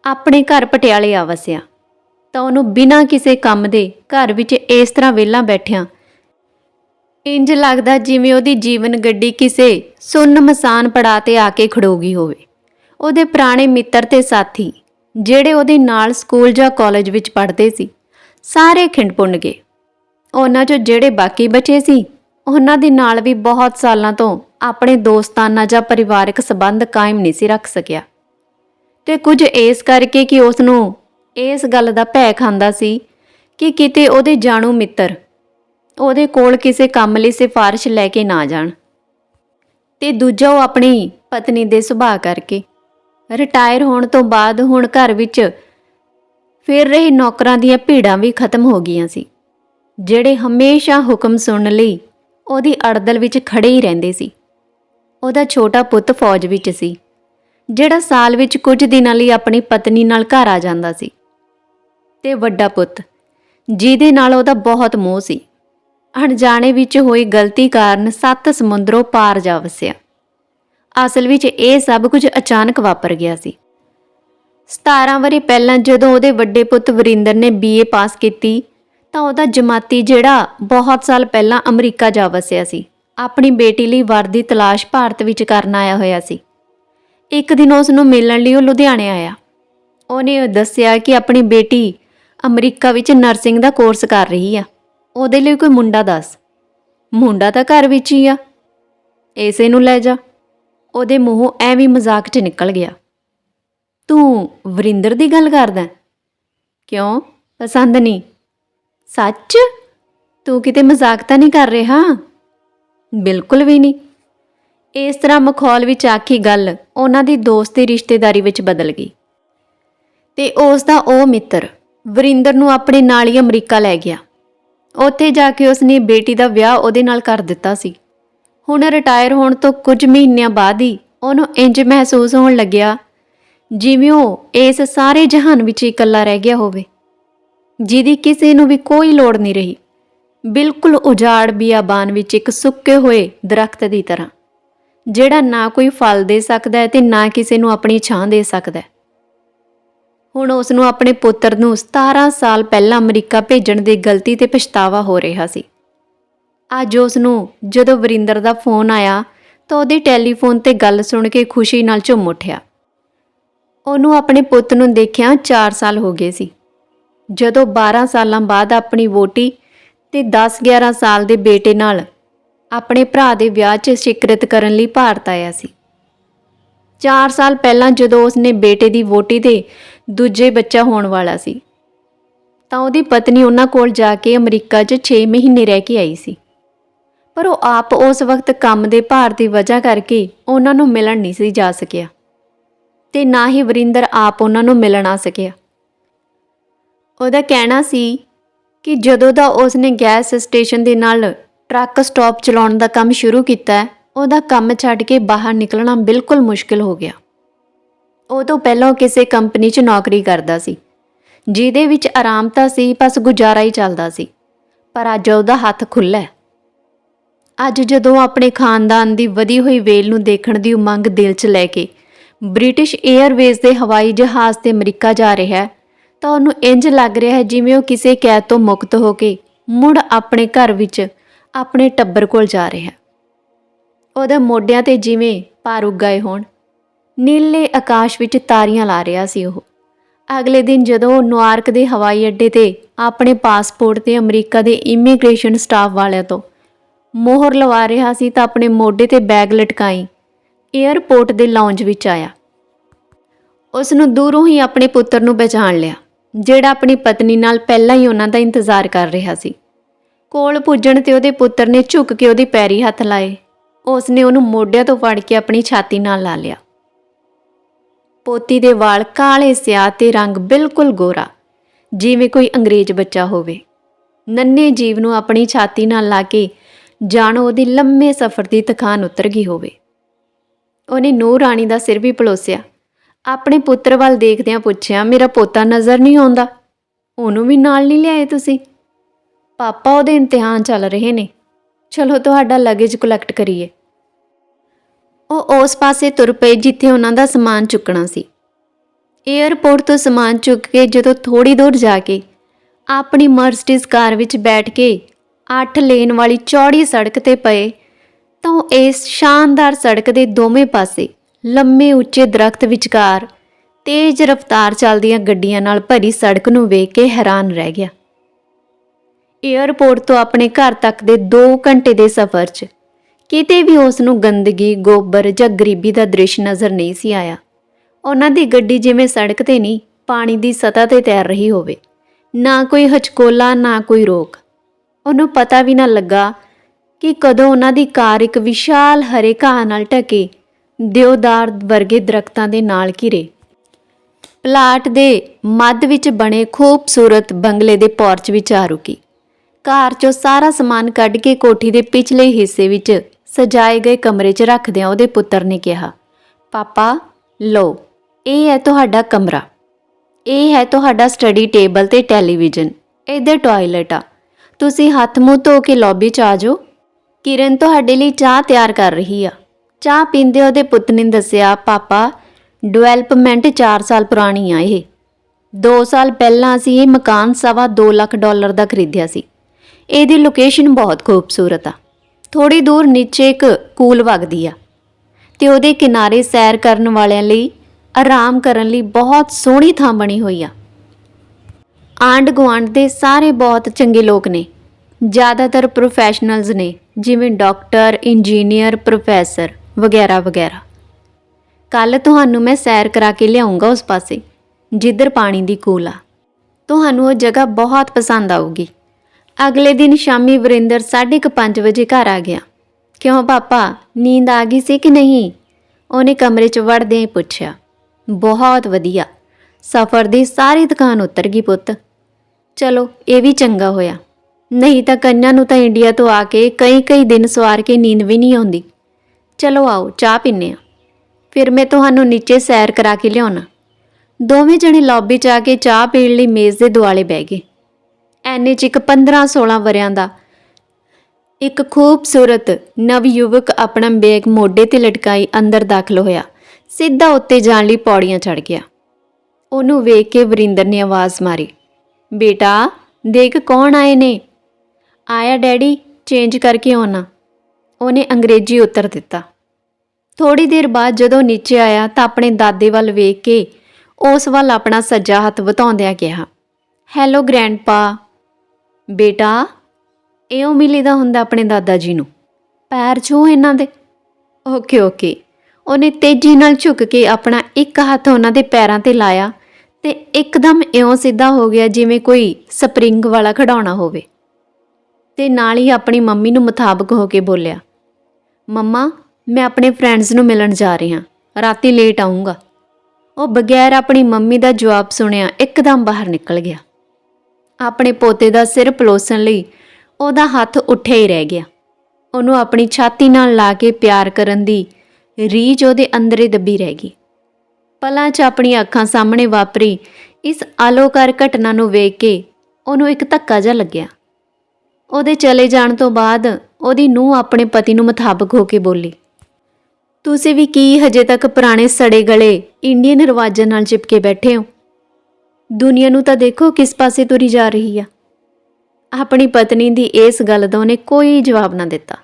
ਆਪਣੇ ਘਰ ਪਟਿਆਲੇ ਆ ਵਸਿਆ ਤਾਂ ਉਹਨੂੰ ਬਿਨਾਂ ਕਿਸੇ ਕੰਮ ਦੇ ਘਰ ਵਿੱਚ ਇਸ ਤਰ੍ਹਾਂ ਵਿਹਲਾ ਬੈਠਿਆਂ। ਇੰਜ ਲੱਗਦਾ ਜਿਵੇਂ ਉਹਦੀ ਜੀਵਨ ਗੱਡੀ ਕਿਸੇ ਸੁੰਨ ਮਸਾਨ ਪੜਾ ਤੇ ਆ ਕੇ ਖੜੋਗੀ ਹੋਵੇ। ਉਹਦੇ ਪੁਰਾਣੇ ਮਿੱਤਰ ਤੇ ਸਾਥੀ, ਜਿਹੜੇ ਉਹਦੇ ਨਾਲ ਸਕੂਲ ਜਾਂ ਕਾਲਜ ਵਿੱਚ ਪੜ੍ਹਦੇ ਸੀ, ਸਾਰੇ ਖਿੰਡਪੁੰਨ ਗਏ। ਉਹਨਾਂ 'ਚੋਂ ਜਿਹੜੇ ਬਾਕੀ ਬਚੇ ਸੀ, ਉਹਨਾਂ ਦੇ ਨਾਲ ਵੀ ਬਹੁਤ ਸਾਲਾਂ ਤੋਂ ਆਪਣੇ ਦੋਸਤਾਨਾ ਜਾਂ ਪਰਿਵਾਰਕ ਸਬੰਧ ਕਾਇਮ ਨਹੀਂ ਸੀ ਰੱਖ ਸਕਿਆ। ਤੇ ਕੁਝ ਇਸ ਕਰਕੇ ਕਿ ਉਸ ਨੂੰ ਇਸ ਗੱਲ ਦਾ ਭੈ ਖਾਂਦਾ ਸੀ ਕਿ ਕਿਤੇ ਉਹਦੇ ਜਾਣੂ ਮਿੱਤਰ ਉਹਦੇ ਕੋਲ ਕਿਸੇ ਕੰਮ ਲਈ ਸਿਫਾਰਿਸ਼ ਲੈ ਕੇ ਨਾ ਜਾਣ ਤੇ ਦੂਜਾ ਉਹ ਆਪਣੀ ਪਤਨੀ ਦੇ ਸੁਭਾਅ ਕਰਕੇ। ਰਿਟਾਇਰ ਹੋਣ ਤੋਂ ਬਾਅਦ ਹੁਣ ਘਰ ਵਿੱਚ ਫਿਰ ਰਹੇ ਨੌਕਰਾਂ ਦੀਆਂ ਭੀੜਾਂ ਵੀ ਖਤਮ ਹੋ ਗਈਆਂ ਸੀ, ਜਿਹੜੇ ਹਮੇਸ਼ਾ ਹੁਕਮ ਸੁਣਨ ਲਈ ਉਹਦੀ ਅੜਦਲ ਵਿੱਚ ਖੜੇ ਹੀ ਰਹਿੰਦੇ ਸੀ। ਉਹਦਾ ਛੋਟਾ ਪੁੱਤ ਫੌਜ ਵਿੱਚ ਸੀ, ਜਿਹੜਾ ਸਾਲ ਵਿੱਚ ਕੁਝ ਦਿਨਾਂ ਲਈ ਆਪਣੀ ਪਤਨੀ ਨਾਲ ਘਰ ਆ ਜਾਂਦਾ ਸੀ। ਤੇ ਵੱਡਾ ਪੁੱਤ। ਜਿਹਦੇ ਨਾਲ ਉਹਦਾ ਬਹੁਤ ਮੋਹ ਸੀ। ਅਣਜਾਣੇ ਵਿੱਚ ਹੋਈ ਗਲਤੀ ਕਾਰਨ ਸੱਤ ਸਮੁੰਦਰੋਂ ਪਾਰ ਜਾ ਵਸਿਆ। ਅਸਲ ਵਿੱਚ ਇਹ ਸਭ ਕੁਝ ਅਚਾਨਕ ਵਾਪਰ ਗਿਆ ਸੀ। 17 ਵਰੇ ਪਹਿਲਾਂ ਜਦੋਂ ਉਹਦੇ ਵੱਡੇ ਪੁੱਤ ਵਰਿੰਦਰ ਨੇ ਬੀਏ ਪਾਸ ਕੀਤੀ, ਤਾਂ ਉਹਦਾ ਜਮਾਤੀ ਜਿਹੜਾ ਬਹੁਤ ਸਾਲ ਪਹਿਲਾਂ ਅਮਰੀਕਾ ਜਾ ਵਸਿਆ ਸੀ। ਆਪਣੀ ਬੇਟੀ ਲਈ ਵਰ ਦੀ ਤਲਾਸ਼ ਭਾਰਤ ਵਿੱਚ ਕਰਨ ਆਇਆ ਹੋਇਆ ਸੀ। ਇੱਕ ਦਿਨ ਉਸ ਨੂੰ ਮਿਲਣ ਲਈ ਉਹ ਲੁਧਿਆਣੇ ਆਇਆ। ਉਹਨੇ ਦੱਸਿਆ ਕਿ ਆਪਣੀ ਬੇਟੀ ਅਮਰੀਕਾ ਵਿੱਚ ਨਰਸਿੰਗ ਦਾ ਕੋਰਸ ਕਰ ਰਹੀ ਆ। ਉਹਦੇ ਲਈ ਕੋਈ ਮੁੰਡਾ ਦੱਸ। ਮੁੰਡਾ ਤਾਂ ਘਰ ਵਿੱਚ ਹੀ ਆ। ਏਸੇ ਨੂੰ ਲੈ ਜਾ। ਉਹਦੇ ਮੂੰਹੋਂ ਐਵੇਂ ਮਜ਼ਾਕ 'ਚ ਨਿਕਲ ਗਿਆ। ਤੂੰ ਵਰਿੰਦਰ ਦੀ ਗੱਲ ਕਰਦਾ ਕਿਉਂ? ਪਸੰਦ ਨਹੀਂ। ਸੱਚ? ਤੂੰ ਕਿਤੇ ਮਜ਼ਾਕ ਤਾਂ ਨਹੀਂ ਕਰ ਰਿਹਾ? ਬਿਲਕੁਲ ਵੀ ਨਹੀਂ। ਇਸ ਤਰ੍ਹਾਂ ਮਖੌਲ ਵਿੱਚ ਆਖੀ ਗੱਲ ਉਹਨਾਂ ਦੀ ਦੋਸਤੀ ਰਿਸ਼ਤੇਦਾਰੀ ਵਿੱਚ ਬਦਲ ਗਈ। ਤੇ ਉਸ ਦਾ ਉਹ ਮਿੱਤਰ ਵਰਿੰਦਰ ਨੂੰ ਆਪਣੇ ਨਾਲ ਹੀ ਅਮਰੀਕਾ ਲੈ ਗਿਆ। ਉੱਥੇ ਜਾ ਕੇ ਉਸਨੇ ਬੇਟੀ ਦਾ ਵਿਆਹ ਉਹਦੇ ਨਾਲ ਕਰ ਦਿੱਤਾ ਸੀ। ਹੁਣ ਰਿਟਾਇਰ ਹੋਣ ਤੋਂ ਕੁਝ ਮਹੀਨਿਆਂ ਬਾਅਦ ਹੀ ਉਹਨੂੰ ਇੰਜ ਮਹਿਸੂਸ ਹੋਣ ਲੱਗਿਆ ਜਿਵੇਂ ਉਹ ਇਸ ਸਾਰੇ ਜਹਾਨ ਵਿੱਚ ਇਕੱਲਾ ਰਹਿ ਗਿਆ ਹੋਵੇ। ਜਿਹਦੀ ਕਿਸੇ ਨੂੰ ਵੀ ਕੋਈ ਲੋੜ ਨਹੀਂ ਰਹੀ। ਬਿਲਕੁਲ ਉਜਾੜ ਬਿਆਬਾਨ ਵਿੱਚ ਇੱਕ ਸੁੱਕੇ ਹੋਏ ਦਰਖਤ ਦੀ ਤਰ੍ਹਾਂ। ਜਿਹੜਾ ਨਾ ਕੋਈ ਫਲ ਦੇ ਸਕਦਾ ਹੈ ਤੇ ਨਾ ਕਿਸੇ ਨੂੰ ਆਪਣੀ ਛਾਂ ਦੇ ਸਕਦਾ ਹੈ। ਹੁਣ ਉਸ ਨੂੰ ਆਪਣੇ ਪੁੱਤਰ ਨੂੰ 17 ਸਾਲ ਪਹਿਲਾਂ ਅਮਰੀਕਾ ਭੇਜਣ ਦੀ ਗਲਤੀ ਤੇ ਪਛਤਾਵਾ ਹੋ ਰਿਹਾ ਸੀ। ਅੱਜ ਉਸ ਨੂੰ ਜਦੋਂ ਵਰਿੰਦਰ ਦਾ ਫੋਨ ਆਇਆ ਤਾਂ ਉਹਦੇ ਟੈਲੀਫੋਨ ਤੇ ਗੱਲ ਸੁਣ ਕੇ ਖੁਸ਼ੀ ਨਾਲ ਝੁੰਮ ਉੱਠਿਆ। ਉਹਨੂੰ ਆਪਣੇ ਪੁੱਤ ਨੂੰ ਦੇਖਿਆ 4 ਸਾਲ ਹੋ ਗਏ ਸੀ। ਜਦੋਂ 12 ਸਾਲਾਂ ਬਾਅਦ ਆਪਣੀ ਵੋਟੀ ਤੇ 10-11 ਸਾਲ ਦੇ ਬੇਟੇ ਨਾਲ ਆਪਣੇ ਭਰਾ ਦੇ ਵਿਆਹ 'ਚ ਸ਼ਿਕਰਤ ਕਰਨ ਲਈ ਭਾਰਤ ਆਇਆ ਸੀ। 4 ਸਾਲ ਪਹਿਲਾਂ ਜਦੋਂ ਉਸਨੇ ਬੇਟੇ ਦੀ ਵੋਟੀ 'ਤੇ ਦੂਜੇ ਬੱਚਾ ਹੋਣ ਵਾਲਾ ਸੀ। ਤਾਂ ਉਹਦੀ ਪਤਨੀ ਉਹਨਾਂ ਕੋਲ ਜਾ ਕੇ ਅਮਰੀਕਾ 'ਚ 6 ਮਹੀਨੇ ਰਹਿ ਕੇ ਆਈ ਸੀ। ਪਰ ਉਹ ਆਪ ਉਸ ਵਕਤ ਕੰਮ ਦੇ ਭਾਰ ਦੀ ਵਜ੍ਹਾ ਕਰਕੇ ਉਹਨਾਂ ਨੂੰ ਮਿਲਣ ਨਹੀਂ ਸੀ ਜਾ ਸਕਿਆ ਤੇ ਨਾ ਹੀ ਵਰਿੰਦਰ ਆਪ ਉਹਨਾਂ ਨੂੰ ਮਿਲਣ ਆ ਸਕਿਆ। ਉਹਦਾ ਕਹਿਣਾ ਸੀ ਕਿ ਜਦੋਂ ਦਾ ਉਸ ਨੇ ਗੈਸ ਸਟੇਸ਼ਨ ਦੇ ਨਾਲ ਟਰੱਕ ਸਟਾਪ ਚਲਾਉਣ ਦਾ ਕੰਮ ਸ਼ੁਰੂ ਕੀਤਾ, ਉਹਦਾ ਕੰਮ ਛੱਡ ਕੇ ਬਾਹਰ ਨਿਕਲਣਾ ਬਿਲਕੁਲ ਮੁਸ਼ਕਿਲ ਹੋ ਗਿਆ। ਉਹ ਤੋਂ ਪਹਿਲਾਂ ਉਹ ਕਿਸੇ ਕੰਪਨੀ 'ਚ ਨੌਕਰੀ ਕਰਦਾ ਸੀ। ਜਿਹਦੇ ਵਿੱਚ ਆਰਾਮ ਤਾਂ ਸੀ, ਬਸ ਗੁਜ਼ਾਰਾ ਹੀ ਚੱਲਦਾ ਸੀ। ਪਰ ਅੱਜ ਉਹਦਾ ਹੱਥ ਖੁੱਲ੍ਹਾ ਹੈ। ਅੱਜ ਜਦੋਂ ਆਪਣੇ ਖਾਨਦਾਨ ਦੀ ਵਧੀ ਹੋਈ ਵੇਲ ਨੂੰ ਦੇਖਣ ਦੀ ਉਮੰਗ ਦਿਲ 'ਚ ਲੈ ਕੇ ਬ੍ਰਿਟਿਸ਼ 에ਅਰਵੇਜ਼ ਦੇ ਹਵਾਈ ਜਹਾਜ਼ ਤੇ ਅਮਰੀਕਾ ਜਾ ਰਿਹਾ ਹੈ, ਤਾਂ ਉਹਨੂੰ ਇੰਜ ਲੱਗ ਰਿਹਾ ਹੈ ਜਿਵੇਂ ਉਹ ਕਿਸੇ ਕੈਦ ਤੋਂ ਮੁਕਤ ਹੋ ਕੇ ਮੁੜ ਆਪਣੇ ਘਰ ਵਿੱਚ ਆਪਣੇ ਟੱਬਰ ਕੋਲ ਜਾ ਰਿਹਾ ਹੈ। ਉਹਦੇ ਮੋਢਿਆਂ ਤੇ ਜਿਵੇਂ ਭਾਰ ਉੱਗ ਗਏ ਹੋਣ। ਨੀਲੇ ਆਕਾਸ਼ ਵਿੱਚ ਤਾਰੀਆਂ ਲਾ ਰਿਹਾ ਸੀ ਉਹ। ਅਗਲੇ ਦਿਨ ਜਦੋਂ ਉਹ ਨਿਊਯਾਰਕ ਦੇ ਹਵਾਈ ਅੱਡੇ ਤੇ ਆਪਣੇ ਪਾਸਪੋਰਟ ਤੇ ਅਮਰੀਕਾ ਦੇ ਇਮੀਗ੍ਰੇਸ਼ਨ ਸਟਾਫ ਵਾਲਿਆਂ ਤੋਂ ਮੋਹਰ ਲਵਾ ਰਿਹਾ ਸੀ ਤਾਂ ਆਪਣੇ ਮੋਢੇ ਤੇ ਬੈਗ ਲਟਕਾਈ 에ਅਰਪੋਰਟ ਦੇ ਲੌਂਜ ਵਿੱਚ ਆਇਆ। ਉਸ ਨੂੰ ਦੂਰੋਂ ਹੀ ਆਪਣੇ ਪੁੱਤਰ ਨੂੰ ਪਛਾਣ ਲਿਆ, ਜਿਹੜਾ ਆਪਣੀ ਪਤਨੀ ਨਾਲ ਪਹਿਲਾਂ ਹੀ ਉਹਨਾਂ ਦਾ ਇੰਤਜ਼ਾਰ ਕਰ ਰਿਹਾ ਸੀ। ਕੋਲ ਪੁੱਜਣ ਤੇ ਉਹਦੇ ਪੁੱਤਰ ਨੇ ਝੁੱਕ ਕੇ ਉਹਦੀ ਪੈਰੀ ਹੱਥ ਲਾਏ। ਉਸ ਨੇ ਉਹਨੂੰ ਮੋਢਿਆਂ ਤੋਂ ਫੜ ਕੇ ਆਪਣੀ ਛਾਤੀ ਨਾਲ ਲਾ ਲਿਆ। ਪੋਤੀ ਦੇ ਵਾਲ ਕਾਲੇ, ਸਿਆਹ ਤੇ ਰੰਗ ਬਿਲਕੁਲ ਗੋਰਾ। ਜਿਵੇਂ ਕੋਈ ਅੰਗਰੇਜ਼ ਬੱਚਾ ਹੋਵੇ। ਨੰਨੇ ਜੀਵ ਨੂੰ ਆਪਣੀ ਛਾਤੀ ਨਾਲ ਲਾ ਕੇ ਜਾਣੋ ਉਹਦੀ ਲੰਮੇ ਸਫ਼ਰ ਦੀ ਥਕਾਨ ਉਤਰ ਗਈ ਹੋਵੇ। ਉਹਨੇ ਨੂਰ ਰਾਣੀ ਦਾ ਸਿਰ ਵੀ ਪਲੋਸਿਆ। ਆਪਣੇ ਪੁੱਤਰ ਵੱਲ ਦੇਖਦਿਆਂ ਪੁੱਛਿਆ, ਮੇਰਾ ਪੋਤਾ ਨਜ਼ਰ ਨਹੀਂ ਆਉਂਦਾ। ਉਹਨੂੰ ਵੀ ਨਾਲ ਨਹੀਂ ਲਿਆਏ ਤੁਸੀਂ? ਪਾਪਾ ਉਹਦੇ ਇਮਤਿਹਾਨ ਚੱਲ ਰਹੇ ਨੇ। ਚਲੋ ਤੁਹਾਡਾ ਲਗੇਜ ਕਲੈਕਟ ਕਰੀਏ। ਉਹ ਉਸ ਪਾਸੇ ਤੁਰ ਪਏ ਜਿੱਥੇ ਉਹਨਾਂ ਦਾ ਸਮਾਨ ਚੁੱਕਣਾ ਸੀ। 에ਅਰਪੋਰਟ ਤੋਂ ਸਮਾਨ ਚੁੱਕ ਕੇ ਜਦੋਂ ਥੋੜੀ ਦੂਰ ਜਾ ਕੇ ਆਪਣੀ ਮਰਸਡੀਜ਼ ਕਾਰ ਵਿੱਚ ਬੈਠ ਕੇ 8 ਲੇਨ ਵਾਲੀ ਚੌੜੀ ਸੜਕ ਤੇ ਪਏ ਤਾਂ ਉਹ ਇਸ ਸ਼ਾਨਦਾਰ ਸੜਕ ਦੇ ਦੋਵੇਂ ਪਾਸੇ ਲੰਮੇ ਉੱਚੇ ਦਰਖਤ ਵਿਚਕਾਰ ਤੇਜ਼ ਰਫ਼ਤਾਰ ਚੱਲਦੀਆਂ ਗੱਡੀਆਂ ਨਾਲ ਭਰੀ ਸੜਕ ਨੂੰ ਵੇਖ ਕੇ ਹੈਰਾਨ ਰਹਿ ਗਿਆ। 에ਅਰਪੋਰਟ ਤੋਂ ਆਪਣੇ ਘਰ ਤੱਕ ਦੇ 2 ਘੰਟੇ ਦੇ ਸਫ਼ਰ 'ਚ ਕਿਤੇ ਵੀ ਉਸ ਨੂੰ ਗੰਦਗੀ, ਗੋਬਰ ਜਾਂ ਗਰੀਬੀ ਦਾ ਦ੍ਰਿਸ਼ ਨਜ਼ਰ ਨਹੀਂ ਸੀ ਆਇਆ। ਉਹਨਾਂ ਦੀ ਗੱਡੀ ਜਿਵੇਂ ਸੜਕ ਤੇ ਨਹੀਂ, ਪਾਣੀ ਦੀ ਸਤਹ ਤੇ ਤੈਰ ਰਹੀ ਹੋਵੇ। ਨਾ ਕੋਈ ਹਚਕੋਲਾ, ਨਾ ਕੋਈ ਰੋਕ। ਉਹਨੂੰ ਪਤਾ ਵੀ ਨਾ ਲੱਗਾ ਕਿ ਕਦੋਂ ਉਹਨਾਂ ਦੀ ਕਾਰ ਇੱਕ ਵਿਸ਼ਾਲ ਹਰੇ ਘਾਹ ਨਾਲ ਢਕੇ ਦਿਉਦਾਰ ਵਰਗੇ ਦਰਖਤਾਂ ਦੇ ਨਾਲ ਘਿਰੇ। ਪਲਾਟ ਦੇ ਮੱਧ ਵਿੱਚ ਬਣੇ ਖੂਬਸੂਰਤ ਬੰਗਲੇ ਦੇ ਪੋਰਚ ਵਿੱਚ ਆ ਰੁਕੀ। ਕਾਰ 'ਚੋਂ ਸਾਰਾ ਸਮਾਨ ਕੱਢ ਕੇ ਕੋਠੀ ਦੇ ਪਿਛਲੇ ਹਿੱਸੇ ਵਿੱਚ ਸਜਾਏ ਗਏ ਕਮਰੇ 'ਚ ਰੱਖਦਿਆਂ ਉਹਦੇ ਪੁੱਤਰ ਨੇ ਕਿਹਾ, ਪਾਪਾ, ਲਓ, ਇਹ ਹੈ ਤੁਹਾਡਾ ਕਮਰਾ। ਇਹ ਹੈ ਤੁਹਾਡਾ ਸਟੱਡੀ ਟੇਬਲ ਤੇ ਟੈਲੀਵਿਜ਼ਨ। ਇੱਧਰ ਟਾਇਲਟ ਆ। ਤੁਸੀਂ ਹੱਥ ਮੂੰਹ ਧੋ ਕੇ ਲੌਬੀ 'ਚ ਆ ਜਾਓ। ਕਿਰਨ ਤੁਹਾਡੇ ਲਈ ਚਾਹ ਤਿਆਰ ਕਰ ਰਹੀ ਆ। ਚਾਹ ਪੀਂਦੇ ਉਹਦੇ ਪੁੱਤ ਨੇ ਦੱਸਿਆ, ਪਾਪਾ, ਡਿਵੈਲਪਮੈਂਟ 4 ਸਾਲ ਪੁਰਾਣੀ ਆ ਇਹ। 2 ਸਾਲ ਪਹਿਲਾਂ ਅਸੀਂ ਇਹ ਮਕਾਨ ਸਵਾ 2 ਲੱਖ ਡਾਲਰ ਦਾ ਖਰੀਦਿਆ ਸੀ। ਇਹਦੀ ਲੋਕੇਸ਼ਨ ਬਹੁਤ ਖੂਬਸੂਰਤ ਆ। ਥੋੜੀ ਦੂਰ ਨੀਚੇ ਇੱਕ ਕੂਲ ਵਗਦੀ ਆ ਤੇ ਉਹਦੇ ਕਿਨਾਰੇ ਸੈਰ ਕਰਨ ਵਾਲਿਆਂ ਲਈ, ਆਰਾਮ ਕਰਨ ਲਈ ਬਹੁਤ ਸੋਹਣੀ ਥਾਂ ਬਣੀ ਹੋਈ ਆ। ਆਂਡ ਗੁਆਂਢ ਦੇ ਸਾਰੇ ਬਹੁਤ ਚੰਗੇ ਲੋਕ ਨੇ। ਜ਼ਿਆਦਾਤਰ ਪ੍ਰੋਫੈਸ਼ਨਲਸ ਨੇ, ਜਿਵੇਂ ਡਾਕਟਰ ਇੰਜੀਨੀਅਰ ਪ੍ਰੋਫੈਸਰ ਵਗੈਰਾ ਵਗੈਰਾ। ਕੱਲ ਤੁਹਾਨੂੰ ਮੈਂ ਸੈਰ ਕਰਾ ਕੇ ਲਿਆਉਂਗਾ ਉਸ ਪਾਸੇ, ਜਿੱਧਰ ਪਾਣੀ ਦੀ ਕੂਲ ਆ। ਤੁਹਾਨੂੰ ਉਹ ਜਗ੍ਹਾ ਬਹੁਤ ਪਸੰਦ ਆਊਗੀ। ਅਗਲੇ ਦਿਨ ਸ਼ਾਮੀ ਵਰਿੰਦਰ 5:30 ਵਜੇ ਘਰ ਆ ਗਿਆ। ਕਿਉਂ ਪਾਪਾ, ਨੀਂਦ ਆ ਗਈ ਸੀ ਕਿ ਨਹੀਂ? ਉਹਨੇ ਕਮਰੇ 'ਚ ਵੜਦਿਆਂ ਹੀ ਪੁੱਛਿਆ। ਬਹੁਤ ਵਧੀਆ। ਸਫ਼ਰ ਦੀ ਸਾਰੀ ਥਕਾਨ ਉਤਰ ਗਈ ਪੁੱਤ। ਚਲੋ, ਇਹ ਵੀ ਚੰਗਾ ਹੋਇਆ। ਨਹੀਂ ਤਾਂ ਕੰਨਾਂ ਨੂੰ ਤਾਂ ਇੰਡੀਆ ਤੋਂ ਆ ਕੇ ਕਈ ਕਈ ਦਿਨ ਸਵਾਰ ਕੇ ਨੀਂਦ ਵੀ ਨਹੀਂ ਆਉਂਦੀ। ਚਲੋ ਆਓ, ਚਾਹ ਪੀਨੇ ਆ ਫਿਰ ਮੈਂ ਤੁਹਾਨੂੰ ਨੀਚੇ ਸੈਰ ਕਰਾ ਕੇ ਲਿਆਉਣਾ। ਦੋਵੇਂ ਜਣੇ ਲੌਬੀ 'ਚ ਆ ਕੇ ਚਾਹ ਪੀਣ ਲਈ ਮੇਜ਼ ਦੇ ਦੁਆਲੇ ਬਹਿ ਗਏ। ਐਨੇ 'ਚ ਇੱਕ 15-16 ਵਰਿਆਂ ਦਾ। ਇੱਕ ਖੂਬਸੂਰਤ ਨਵਯੁਵਕ ਆਪਣਾ ਬੈਗ ਮੋਢੇ ਤੇ ਲਟਕਾਈ ਅੰਦਰ ਦਾਖਲ ਹੋਇਆ। ਸਿੱਧਾ ਉੱਤੇ ਜਾਣ ਲਈ ਪੌੜੀਆਂ ਚੜ ਗਿਆ। ਉਹਨੂੰ ਵੇਖ ਕੇ ਵਰਿੰਦਰ ਨੇ ਆਵਾਜ਼ ਮਾਰੀ, ਬੇਟਾ, ਦੇਖ ਕੌਣ ਆਏ ਨੇ? ਆਇਆ ਡੈਡੀ, ਚੇਂਜ ਕਰਕੇ ਆਉਣਾ। ਉਹਨੇ ਅੰਗਰੇਜ਼ੀ ਉੱਤਰ ਦਿੱਤਾ। ਥੋੜੀ ਦੇਰ ਬਾਅਦ ਜਦੋਂ ਨੀਚੇ ਆਇਆ ਤਾਂ ਆਪਣੇ ਦਾਦੇ ਵੱਲ ਵੇਖ ਕੇ ਉਸ ਵੱਲ ਆਪਣਾ ਸੱਜਾ ਹੱਥ ਵਟਾਉਂਦਿਆਂ ਕਿਹਾ, ਹੈਲੋ, ਗ੍ਰੈਂਡਪਾ। ਬੇਟਾ ਇਉਂ ਮਿਲੀਦਾ ਹੁੰਦਾ ਆਪਣੇ ਦਾਦਾ ਜੀ ਨੂੰ। ਪੈਰ ਛੂ ਇਹਨਾਂ ਦੇ। Okay okay. ਉਹਨੇ ਤੇਜ਼ੀ ਨਾਲ ਝੁਕ ਕੇ ਆਪਣਾ ਇੱਕ ਹੱਥ ਉਹਨਾਂ ਦੇ ਪੈਰਾਂ ਤੇ ਲਾਇਆ ਤੇ ਇੱਕਦਮ ਇਉਂ ਸਿੱਧਾ ਹੋ ਗਿਆ ਜਿਵੇਂ ਕੋਈ ਸਪਰਿੰਗ ਵਾਲਾ ਖਿਡੌਣਾ ਹੋਵੇ। ਤੇ ਨਾਲ ਹੀ ਆਪਣੀ ਮੰਮੀ ਨੂੰ ਮੁਤਾਬਕ ਹੋ ਕੇ ਬੋਲਿਆ, ਮੰਮਾ, ਮੈਂ ਆਪਣੇ ਫਰੈਂਡਸ ਨੂੰ ਮਿਲਣ ਜਾ ਰਿਹਾ ਰਾਤੀ ਲੇਟ ਆਉਂਗਾ ਉਹ ਬਗੈਰ ਆਪਣੀ ਮੰਮੀ ਦਾ ਜਵਾਬ ਸੁਣਿਆ ਇੱਕਦਮ ਬਾਹਰ ਨਿਕਲ ਗਿਆ। ਆਪਣੇ ਪੋਤੇ ਦਾ ਸਿਰ ਪਲੋਸਣ ਲਈ ਉਹਦਾ ਹੱਥ ਉੱਠਿਆ ਹੀ ਰਹਿ ਗਿਆ। ਉਹਨੂੰ ਆਪਣੀ ਛਾਤੀ ਨਾਲ ਲਾ ਕੇ ਪਿਆਰ ਕਰਨ ਦੀ ਰੀਝ ਉਹਦੇ ਅੰਦਰੇ ਦੱਬੀ ਰਹਿ ਗਈ। ਪਲਾਂ 'ਚ ਆਪਣੀਆਂ ਅੱਖਾਂ ਸਾਹਮਣੇ ਵਾਪਰੀ ਇਸ ਆਲੋਕਾਰ ਘਟਨਾ ਨੂੰ ਵੇਖ ਕੇ ਉਹਨੂੰ ਇੱਕ ਧੱਕਾ ਜਿਹਾ ਲੱਗਿਆ। ਉਹਦੇ ਚਲੇ ਜਾਣ ਤੋਂ ਬਾਅਦ ਉਹਦੀ ਨੂੰਹ ਆਪਣੇ ਪਤੀ ਨੂੰ ਮੁਤਾਬਕ ਹੋ ਕੇ ਬੋਲੀ, ਤੁਸੀਂ ਵੀ ਕੀ ਹਜੇ ਤੱਕ ਪੁਰਾਣੇ ਸੜੇ ਗਲੇ ਇੰਡੀਅਨ ਰਿਵਾਜਾਂ ਨਾਲ ਚਿਪਕੇ ਬੈਠੇ ਹੋ? ਦੁਨੀਆ ਨੂੰ ਤਾਂ ਦੇਖੋ ਕਿਸ ਪਾਸੇ ਤੁਰੀ ਜਾ ਰਹੀ ਆ। ਆਪਣੀ ਪਤਨੀ ਦੀ ਇਸ ਗੱਲ ਦਾ ਉਹਨੇ ਕੋਈ ਜਵਾਬ ਨਾ ਦਿੱਤਾ।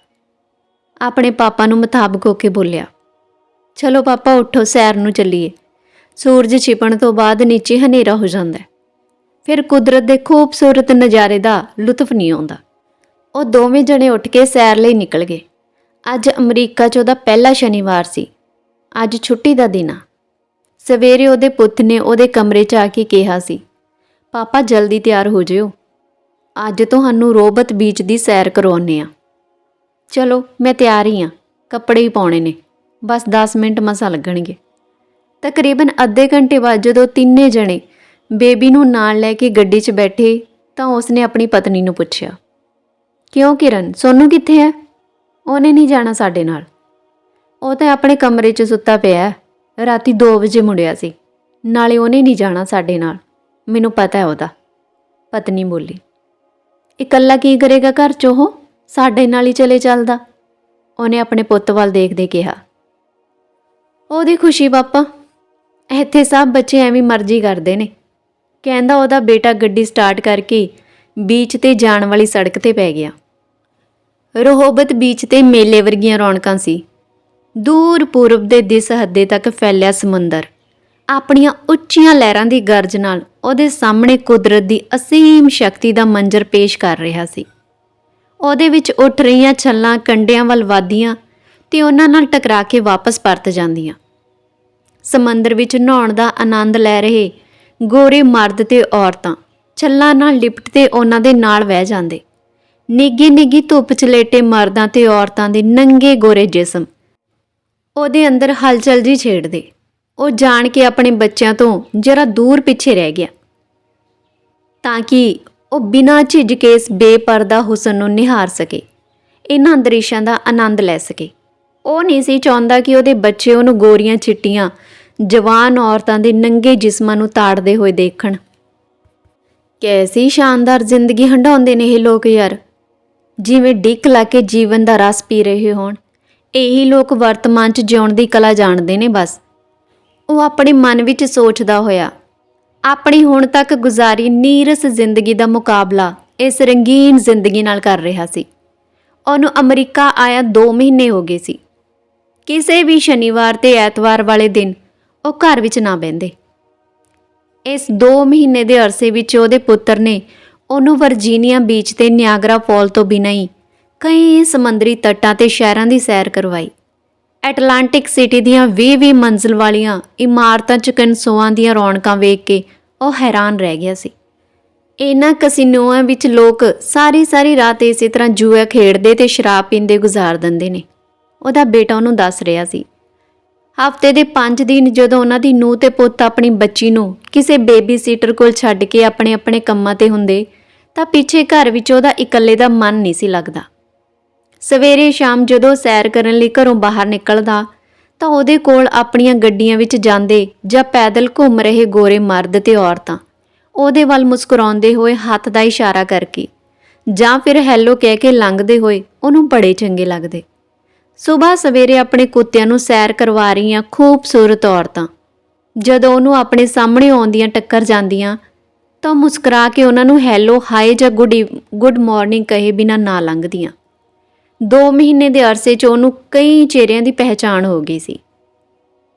ਆਪਣੇ ਪਾਪਾ ਨੂੰ ਮੁਤਾਬਕ ਹੋ ਕੇ ਬੋਲਿਆ, ਚਲੋ ਪਾਪਾ, ਉੱਠੋ, ਸੈਰ ਨੂੰ ਚੱਲੀਏ। ਸੂਰਜ ਛਿਪਣ ਤੋਂ ਬਾਅਦ ਨੀਚੇ ਹਨੇਰਾ ਹੋ ਜਾਂਦਾ ਹੈ। ਫਿਰ ਕੁਦਰਤ ਦੇ ਖੂਬਸੂਰਤ ਨਜ਼ਾਰੇ ਦਾ ਲੁਤਫ ਨਹੀਂ ਆਉਂਦਾ। ਉਹ ਦੋਵੇਂ ਜਣੇ ਉੱਠ ਕੇ ਸੈਰ ਲਈ ਨਿਕਲ ਗਏ। ਅੱਜ ਅਮਰੀਕਾ 'ਚ ਉਹਦਾ ਪਹਿਲਾ ਸ਼ਨੀਵਾਰ ਸੀ। ਅੱਜ ਛੁੱਟੀ ਦਾ ਦਿਨ ਆ। ਸਵੇਰੇ ਉਹਦੇ ਪੁੱਤ ਨੇ ਉਹਦੇ ਕਮਰੇ 'ਚ ਆ ਕੇ ਕਿਹਾ ਸੀ, ਪਾਪਾ, ਜਲਦੀ ਤਿਆਰ ਹੋ ਜਿਓ। ਅੱਜ ਤੁਹਾਨੂੰ ਰੋਬਤ ਬੀਚ ਦੀ ਸੈਰ ਕਰਵਾਉਣੇ ਆ। ਚਲੋ, ਮੈਂ ਤਿਆਰ ਹੀ ਆ, ਕੱਪੜੇ ਹੀ ਪਾਉਣੇ ਨੇ, ਬਸ 10 ਮਿੰਟ ਮਸਾ ਲੱਗਣਗੇ। ਤਕਰੀਬਨ ਅੱਧੇ ਘੰਟੇ ਬਾਅਦ ਜਦੋਂ ਤਿੰਨੇ ਜਣੇ ਬੇਬੀ ਨੂੰ ਨਾਲ ਲੈ ਕੇ ਗੱਡੀ 'ਚ ਬੈਠੇ, ਤਾਂ ਉਸਨੇ ਆਪਣੀ ਪਤਨੀ ਨੂੰ ਪੁੱਛਿਆ, ਕਿਉਂ ਕਿਰਨ, ਸੋਨੂੰ ਕਿੱਥੇ ਹੈ ਉਹਨੇ ਨਹੀਂ ਜਾਣਾ ਸਾਡੇ ਨਾਲ। ਉਹ ਤਾਂ ਆਪਣੇ ਕਮਰੇ 'ਚ ਸੁੱਤਾ ਪਿਆ ਹੈ। ਰਾਤੀ 2 ਵਜੇ ਮੁੜਿਆ ਸੀ। ਨਾਲੇ ਉਹਨੇ ਨਹੀਂ ਜਾਣਾ ਸਾਡੇ ਨਾਲ। ਮੈਨੂੰ ਪਤਾ ਹੈ ਉਹਦਾ। ਪਤਨੀ ਬੋਲੀ, ਇਕੱਲਾ ਕੀ ਕਰੇਗਾ ਘਰ 'ਚ ਉਹ? ਸਾਡੇ ਨਾਲ ਹੀ ਚਲੇ ਚੱਲਦਾ। ਉਹਨੇ ਆਪਣੇ ਪੁੱਤ ਵੱਲ ਦੇਖਦੇ ਕਿਹਾ, ਉਹਦੀ ਖੁਸ਼ੀ ਪਾਪਾ, ਇੱਥੇ ਸਭ ਬੱਚੇ ਐਵੇਂ ਮਰਜ਼ੀ ਕਰਦੇ ਨੇ। ਕਹਿੰਦਾ ਉਹਦਾ ਬੇਟਾ ਗੱਡੀ ਸਟਾਰਟ ਕਰਕੇ ਬੀਚ ਤੇ ਜਾਣ ਵਾਲੀ ਸੜਕ ਤੇ ਪੈ ਗਿਆ। ਰੋਹਬਤ ਬੀਚ ਤੇ ਮੇਲੇ ਵਰਗੀਆਂ ਰੌਣਕਾਂ ਸੀ। ਦੂਰ ਪੂਰਬ ਦੇ ਦਿਸ ਹੱਦੇ ਤੱਕ ਫੈਲਿਆ ਸਮੁੰਦਰ। ਆਪਣੀਆਂ ਉੱਚੀਆਂ ਲਹਿਰਾਂ ਦੀ ਗਰਜ ਨਾਲ ਉਹਦੇ ਸਾਹਮਣੇ ਕੁਦਰਤ ਦੀ ਅਸੀਮ ਸ਼ਕਤੀ ਦਾ ਮੰਜ਼ਰ ਪੇਸ਼ ਕਰ ਰਿਹਾ ਸੀ। ਉਹਦੇ ਵਿੱਚ ਉੱਠ ਰਹੀਆਂ ਛੱਲਾਂ ਕੰਡਿਆਂ ਵੱਲ ਵਾਦੀਆਂ ਤੇ ਉਹਨਾਂ ਨਾਲ ਟਕਰਾ ਕੇ ਵਾਪਸ ਪਰਤ ਜਾਂਦੀਆਂ। ਸਮੁੰਦਰ ਵਿੱਚ ਨਹਾਉਣ ਦਾ ਆਨੰਦ ਲੈ ਰਹੇ ਗੋਰੇ ਮਰਦ ਤੇ ਔਰਤਾਂ ਛੱਲਾਂ ਨਾਲ ਲਿਪਟਦੇ ਉਹਨਾਂ ਦੇ ਨਾਲ ਵਹਿ ਜਾਂਦੇ। ਨਿੱਗੀ ਨਿੱਗੀ ਧੁੱਪ 'ਚ ਲੇਟੇ ਮਰਦਾਂ ਤੇ ਔਰਤਾਂ ਦੇ ਨੰਗੇ ਗੋਰੇ ਜਿਸਮ ਉਹਦੇ ਅੰਦਰ ਹਲਚਲ ਜੀ ਛੇੜਦੇ ਉਹ ਜਾਣ ਕੇ ਆਪਣੇ ਬੱਚਿਆਂ ਤੋਂ ਜਰਾ ਦੂਰ ਪਿੱਛੇ ਰਹਿ ਗਿਆ। ਤਾਂ ਕਿ ਉਹ ਬਿਨਾਂ ਝਿਜਕੇ ਇਸ ਬੇਪਰਦਾ ਹੁਸਨ ਨੂੰ ਨਿਹਾਰ ਸਕੇ। ਇਹਨਾਂ ਦ੍ਰਿਸ਼ਾਂ ਦਾ ਆਨੰਦ ਲੈ ਸਕੇ। ਉਹ ਨਹੀਂ ਸੀ ਚਾਹੁੰਦਾ ਕਿ ਉਹਦੇ ਬੱਚੇ ਉਹਨੂੰ ਗੋਰੀਆਂ ਚਿੱਟੀਆਂ, ਜਵਾਨ ਔਰਤਾਂ ਦੇ ਨੰਗੇ ਜਿਸਮਾਂ ਨੂੰ ਤਾੜਦੇ ਹੋਏ ਦੇਖਣ। ਕੈਸੀ ਸ਼ਾਨਦਾਰ ਜ਼ਿੰਦਗੀ ਹੰਡਾਉਂਦੇ ਨੇ ਇਹ ਲੋਕ ਯਾਰ। ਜਿਵੇਂ ਡਿੱਕ ਲਾ ਕੇ ਜੀਵਨ ਦਾ ਰਸ ਪੀ ਰਹੇ ਹੋਣ। ਇਹੀ ਲੋਕ ਵਰਤਮਾਨ 'ਚ ਜਿਉਣ ਦੀ ਕਲਾ ਜਾਣਦੇ ਨੇ ਬਸ। ਉਹ ਆਪਣੇ ਮਨ ਵਿੱਚ ਸੋਚਦਾ ਹੋਇਆ। ਆਪਣੀ ਹੁਣ ਤੱਕ ਗੁਜ਼ਾਰੀ ਨੀਰਸ ਜ਼ਿੰਦਗੀ ਦਾ ਮੁਕਾਬਲਾ ਇਸ ਰੰਗੀਨ ਜ਼ਿੰਦਗੀ ਨਾਲ ਕਰ ਰਿਹਾ ਸੀ। ਉਹਨੂੰ ਅਮਰੀਕਾ ਆਇਆ 2 ਮਹੀਨੇ ਹੋ ਗਏ ਸੀ। ਕਿਸੇ ਵੀ ਸ਼ਨੀਵਾਰ ਤੇ ਐਤਵਾਰ ਵਾਲੇ ਦਿਨ ਉਹ ਘਰ ਵਿੱਚ ਨਾ ਬਹਿੰਦੇ। ਇਸ 2 ਮਹੀਨੇ ਦੇ ਅਰਸੇ ਵਿੱਚ ਉਹਦੇ ਪੁੱਤਰ ਨੇ ਉਹਨੂੰ ਵਰਜੀਨੀਆ ਬੀਚ ਤੇ ਨਿਆਗਰਾ ਫਾਲ ਤੋਂ ਬਿਨਾਂ ਹੀ ਕਈ ਸਮੁੰਦਰੀ ਤੱਟਾਂ ਤੇ ਸ਼ਹਿਰਾਂ ਦੀ ਸੈਰ ਕਰਵਾਈ। ਐਟਲਾਂਟਿਕ ਸਿਟੀ ਦੀਆਂ 20-20 ਮੰਜ਼ਿਲ ਵਾਲੀਆਂ ਇਮਾਰਤਾਂ 'ਚ ਕਨਸੋਆਂ ਦੀਆਂ ਰੌਣਕਾਂ ਵੇਖ ਕੇ ਉਹ ਹੈਰਾਨ ਰਹਿ ਗਿਆ ਸੀ। ਇਹਨਾਂ ਕਸਿਨੋਆਂ ਵਿੱਚ ਲੋਕ ਸਾਰੀ ਸਾਰੀ ਰਾਤ ਇਸੇ ਤਰ੍ਹਾਂ ਜੂਆ ਖੇਡਦੇ ਤੇ ਸ਼ਰਾਬ ਪੀਂਦੇ ਗੁਜ਼ਾਰ ਦਿੰਦੇ ਨੇ। ਉਹਦਾ ਬੇਟਾ ਉਹਨੂੰ ਦੱਸ ਰਿਹਾ ਸੀ। ਹਫ਼ਤੇ ਦੇ 5 ਦਿਨ ਜਦੋਂ ਉਹਨਾਂ ਦੀ ਨੂੰਹ ਤੇ ਪੁੱਤ ਆਪਣੀ ਬੱਚੀ ਨੂੰ ਕਿਸੇ ਬੇਬੀ ਸੀਟਰ ਕੋਲ ਛੱਡ ਕੇ ਆਪਣੇ ਆਪਣੇ ਕੰਮਾਂ ਤੇ ਹੁੰਦੇ, ਤਾਂ ਪਿੱਛੇ ਘਰ ਵਿੱਚ ਉਹਦਾ ਇਕੱਲੇ ਦਾ ਮਨ ਨਹੀਂ ਸੀ ਲੱਗਦਾ। ਸਵੇਰੇ ਸ਼ਾਮ ਜਦੋਂ ਸੈਰ ਕਰਨ ਲਈ ਘਰੋਂ ਬਾਹਰ ਨਿਕਲਦਾ, ਤਾਂ ਉਹਦੇ ਕੋਲ ਆਪਣੀਆਂ ਗੱਡੀਆਂ ਵਿੱਚ ਜਾਂਦੇ ਜਾਂ ਪੈਦਲ ਘੁੰਮ ਰਹੇ ਗੋਰੇ ਮਰਦ ਤੇ ਔਰਤਾਂ। ਉਹਦੇ ਵੱਲ ਮੁਸਕਰਾਉਂਦੇ ਹੋਏ ਹੱਥ ਦਾ ਇਸ਼ਾਰਾ ਕਰਕੇ ਜਾਂ ਫਿਰ ਹੈਲੋ ਕਹਿ ਕੇ ਲੰਘਦੇ ਹੋਏ ਉਹਨੂੰ ਬੜੇ ਚੰਗੇ ਲੱਗਦੇ। ਸਵੇਰ ਸਵੇਰੇ ਆਪਣੇ ਕੁੱਤਿਆਂ ਨੂੰ ਸੈਰ ਕਰਵਾ ਰਹੀਆਂ ਖੂਬਸੂਰਤ ਔਰਤਾਂ। ਜਦੋਂ ਉਹਨੂੰ ਆਪਣੇ ਸਾਹਮਣੇ ਆਉਂਦੀਆਂ ਟੱਕਰ ਜਾਂਦੀਆਂ, ਤਾਂ ਮੁਸਕਰਾ ਕੇ ਉਹਨਾਂ ਨੂੰ ਹੈਲੋ ਹਾਈ ਜਾਂ ਗੁੱਡ ਗੁੱਡ ਮਾਰਨਿੰਗ ਕਹੇ ਬਿਨਾਂ ਨਾ ਲੰਘਦੀਆਂ। 2 ਮਹੀਨੇ ਦੇ ਅਰਸੇ 'ਚ ਉਹਨੂੰ ਕਈ ਚਿਹਰਿਆਂ ਦੀ ਪਹਿਚਾਣ ਹੋ ਗਈ ਸੀ।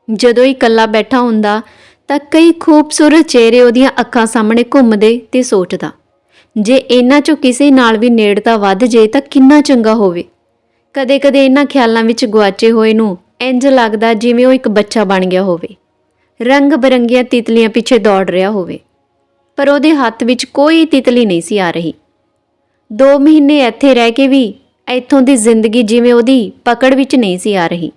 ਜਦੋਂ ਹੀ ਇਕੱਲਾ ਬੈਠਾ ਹੁੰਦਾ, ਤਾਂ ਕਈ ਖੂਬਸੂਰਤ ਚਿਹਰੇ ਉਹਦੀਆਂ ਅੱਖਾਂ ਸਾਹਮਣੇ ਘੁੰਮਦੇ ਤੇ ਸੋਚਦਾ, ਜੇ ਇਹਨਾਂ ਚੋਂ ਕਿਸੇ ਨਾਲ ਵੀ ਨੇੜਤਾ ਵੱਧ ਜੇ ਤਾਂ ਕਿੰਨਾ ਚੰਗਾ ਹੋਵੇ। ਕਦੇ-ਕਦੇ ਇਹਨਾਂ ਖਿਆਲਾਂ ਵਿੱਚ ਗੁਆਚੇ ਹੋਏ ਨੂੰ ਇੰਜ ਲੱਗਦਾ ਜਿਵੇਂ ਉਹ ਇੱਕ ਬੱਚਾ ਬਣ ਗਿਆ ਹੋਵੇ। ਰੰਗ ਬਰੰਗੀਆਂ ਤਿਤਲੀਆਂ ਪਿੱਛੇ ਦੌੜ ਰਿਹਾ ਹੋਵੇ। ਪਰ ਉਹਦੇ ਹੱਥ ਵਿੱਚ ਕੋਈ ਤਿਤਲੀ ਨਹੀਂ ਸੀ ਆ ਰਹੀ। 2 ਮਹੀਨੇ ਇੱਥੇ ਰਹਿ ਕੇ ਵੀ ਇੱਥੋਂ ਦੀ ਜ਼ਿੰਦਗੀ ਜਿਵੇਂ ਉਹਦੀ ਪਕੜ ਵਿੱਚ ਨਹੀਂ ਸੀ ਆ ਰਹੀ।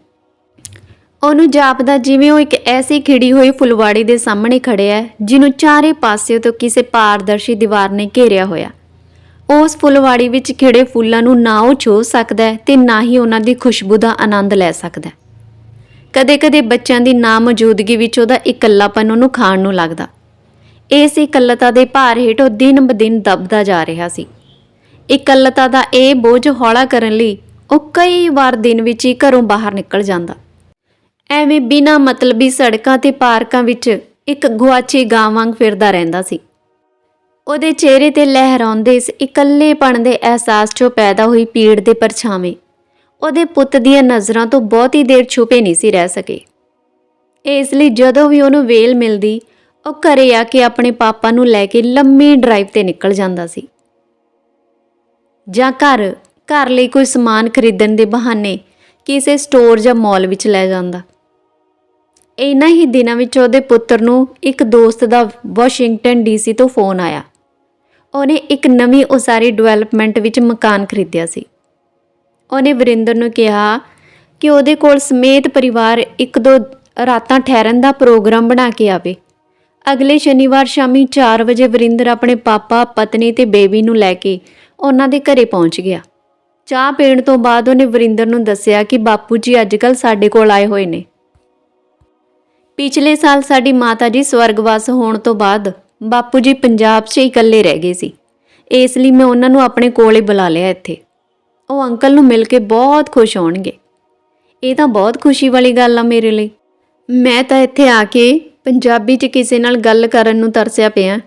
ਉਹਨੂੰ ਜਾਪਦਾ ਜਿਵੇਂ ਉਹ ਇੱਕ ਐਸੀ ਖਿੜੀ ਹੋਈ ਫੁਲਵਾੜੀ ਦੇ ਸਾਹਮਣੇ ਖੜਿਆ ਹੈ ਜਿਹਨੂੰ ਚਾਰੇ ਪਾਸਿਓਂ ਤੋਂ ਕਿਸੇ ਪਾਰਦਰਸ਼ੀ ਦੀਵਾਰ ਨੇ ਘੇਰਿਆ ਹੋਇਆ। ਉਸ ਫੁਲਵਾੜੀ ਵਿੱਚ ਖਿੜੇ ਫੁੱਲਾਂ ਨੂੰ ਨਾ ਉਹ ਛੋਹ ਸਕਦਾ ਹੈ ਤੇ ਨਾ ਹੀ ਉਹਨਾਂ ਦੀ ਖੁਸ਼ਬੂ ਦਾ ਆਨੰਦ ਲੈ ਸਕਦਾ ਕਦੇ-ਕਦੇ ਬੱਚਿਆਂ ਦੀ ਨਾ ਮੌਜੂਦਗੀ ਵਿੱਚ ਉਹਦਾ ਇਕੱਲਾਪਨ ਉਹਨੂੰ ਖਾਣ ਨੂੰ ਲੱਗਦਾ। ਇਸ ਇਕੱਲਤਾ ਦੇ ਭਾਰ ਹੇਠ ਉਹ ਦਿਨ ਬ ਦਿਨ ਦਬਦਾ ਜਾ ਰਿਹਾ ਸੀ। ਇਕੱਲਤਾ ਦਾ ਇਹ ਬੋਝ ਹੌਲਾ ਕਰਨ ਲਈ ਉਹ ਕਈ ਵਾਰ ਦਿਨ ਵਿੱਚ ਹੀ ਘਰੋਂ ਬਾਹਰ ਨਿਕਲ ਜਾਂਦਾ। ਐਵੇਂ ਬਿਨਾਂ ਮਤਲਬੀ ਸੜਕਾਂ ਤੇ ਪਾਰਕਾਂ ਵਿੱਚ ਇੱਕ ਗੁਆਚੀ ਗਾਂ ਵਾਂਗ ਫਿਰਦਾ ਰਹਿੰਦਾ ਸੀ। ਉਹਦੇ ਚਿਹਰੇ ਤੇ ਲਹਿਰਾਉਂਦੇ ਇਸ ਇਕੱਲੇਪਣ ਦੇ ਅਹਿਸਾਸ 'ਚੋਂ ਪੈਦਾ ਹੋਈ ਪੀੜ ਦੇ ਪਰਛਾਵੇਂ। ਉਹਦੇ ਪੁੱਤ ਦੀਆਂ ਨਜ਼ਰਾਂ ਤੋਂ ਬਹੁਤੀ ਦੇਰ ਛੁਪੇ ਨਹੀਂ ਸੀ ਰਹਿ ਸਕੇ। ਇਸ ਲਈ ਜਦੋਂ ਵੀ ਉਹਨੂੰ ਵੇਲ ਮਿਲਦੀ, ਉਹ ਘਰੇ ਆ ਕੇ ਆਪਣੇ ਪਾਪਾ ਨੂੰ ਲੈ ਕੇ ਲੰਮੀ ਡਰਾਈਵ ਤੇ ਨਿਕਲ ਜਾਂਦਾ ਸੀ। ਜਾਂ ਘਰ ਘਰ ਲਈ ਕੋਈ ਸਮਾਨ ਖਰੀਦਣ ਦੇ ਬਹਾਨੇ ਕਿਸੇ ਸਟੋਰ ਜਾਂ ਮਾਲ ਵਿੱਚ ਲੈ ਜਾਂਦਾ। ਇਹਨਾਂ ਹੀ ਦਿਨਾਂ ਵਿੱਚ ਉਹਦੇ ਪੁੱਤਰ ਨੂੰ ਇੱਕ ਦੋਸਤ ਦਾ ਵਾਸ਼ਿੰਗਟਨ ਡੀਸੀ ਤੋਂ ਫੋਨ ਆਇਆ। ਉਹਨੇ ਇੱਕ ਨਵੀਂ ਉਸਾਰੀ ਡਿਵੈਲਪਮੈਂਟ ਵਿੱਚ ਮਕਾਨ ਖਰੀਦਿਆ ਸੀ। ਉਹਨੇ ਵਰਿੰਦਰ ਨੂੰ ਕਿਹਾ ਕਿ ਉਹਦੇ ਕੋਲ ਸਮੇਤ ਪਰਿਵਾਰ ਇੱਕ ਦੋ ਰਾਤਾਂ ਠਹਿਰਨ ਦਾ ਪ੍ਰੋਗਰਾਮ ਬਣਾ ਕੇ ਆਵੇ। ਅਗਲੇ ਸ਼ਨੀਵਾਰ ਸ਼ਾਮੀ 4 ਵਜੇ ਵਰਿੰਦਰ ਆਪਣੇ ਪਾਪਾ, ਪਤਨੀ ਤੇ ਬੇਬੀ ਨੂੰ ਲੈ ਕੇ ਉਹਨਾਂ ਦੇ ਘਰੇ ਪਹੁੰਚ ਗਿਆ। ਚਾਹ ਪੀਣ ਤੋਂ ਬਾਅਦ ਉਹਨੇ ਵਰਿੰਦਰ ਨੂੰ ਦੱਸਿਆ ਕਿ ਬਾਪੂ ਜੀ ਅੱਜਕੱਲ ਸਾਡੇ ਕੋਲ ਆਏ ਹੋਏ ਨੇ। ਪਿਛਲੇ ਸਾਲ ਸਾਡੀ ਮਾਤਾ ਜੀ ਸਵਰਗਵਾਸ ਹੋਣ ਤੋਂ ਬਾਅਦ ਬਾਪੂ ਜੀ ਪੰਜਾਬ 'ਚ ਹੀ ਇਕੱਲੇ ਰਹਿ ਗਏ ਸੀ। ਇਸ ਲਈ ਮੈਂ ਉਹਨਾਂ ਨੂੰ ਆਪਣੇ ਕੋਲ ਹੀ ਬੁਲਾ ਲਿਆ ਇੱਥੇ। ਉਹ ਅੰਕਲ ਨੂੰ ਮਿਲ ਕੇ ਬਹੁਤ ਖੁਸ਼ ਹੋਣਗੇ। ਇਹ ਤਾਂ ਬਹੁਤ ਖੁਸ਼ੀ ਵਾਲੀ ਗੱਲ ਆ ਮੇਰੇ ਲਈ। ਮੈਂ ਤਾਂ ਇੱਥੇ ਆ ਕੇ ਪੰਜਾਬੀ 'ਚ ਕਿਸੇ ਨਾਲ ਗੱਲ ਕਰਨ ਨੂੰ ਤਰਸਿਆ ਪਿਆ।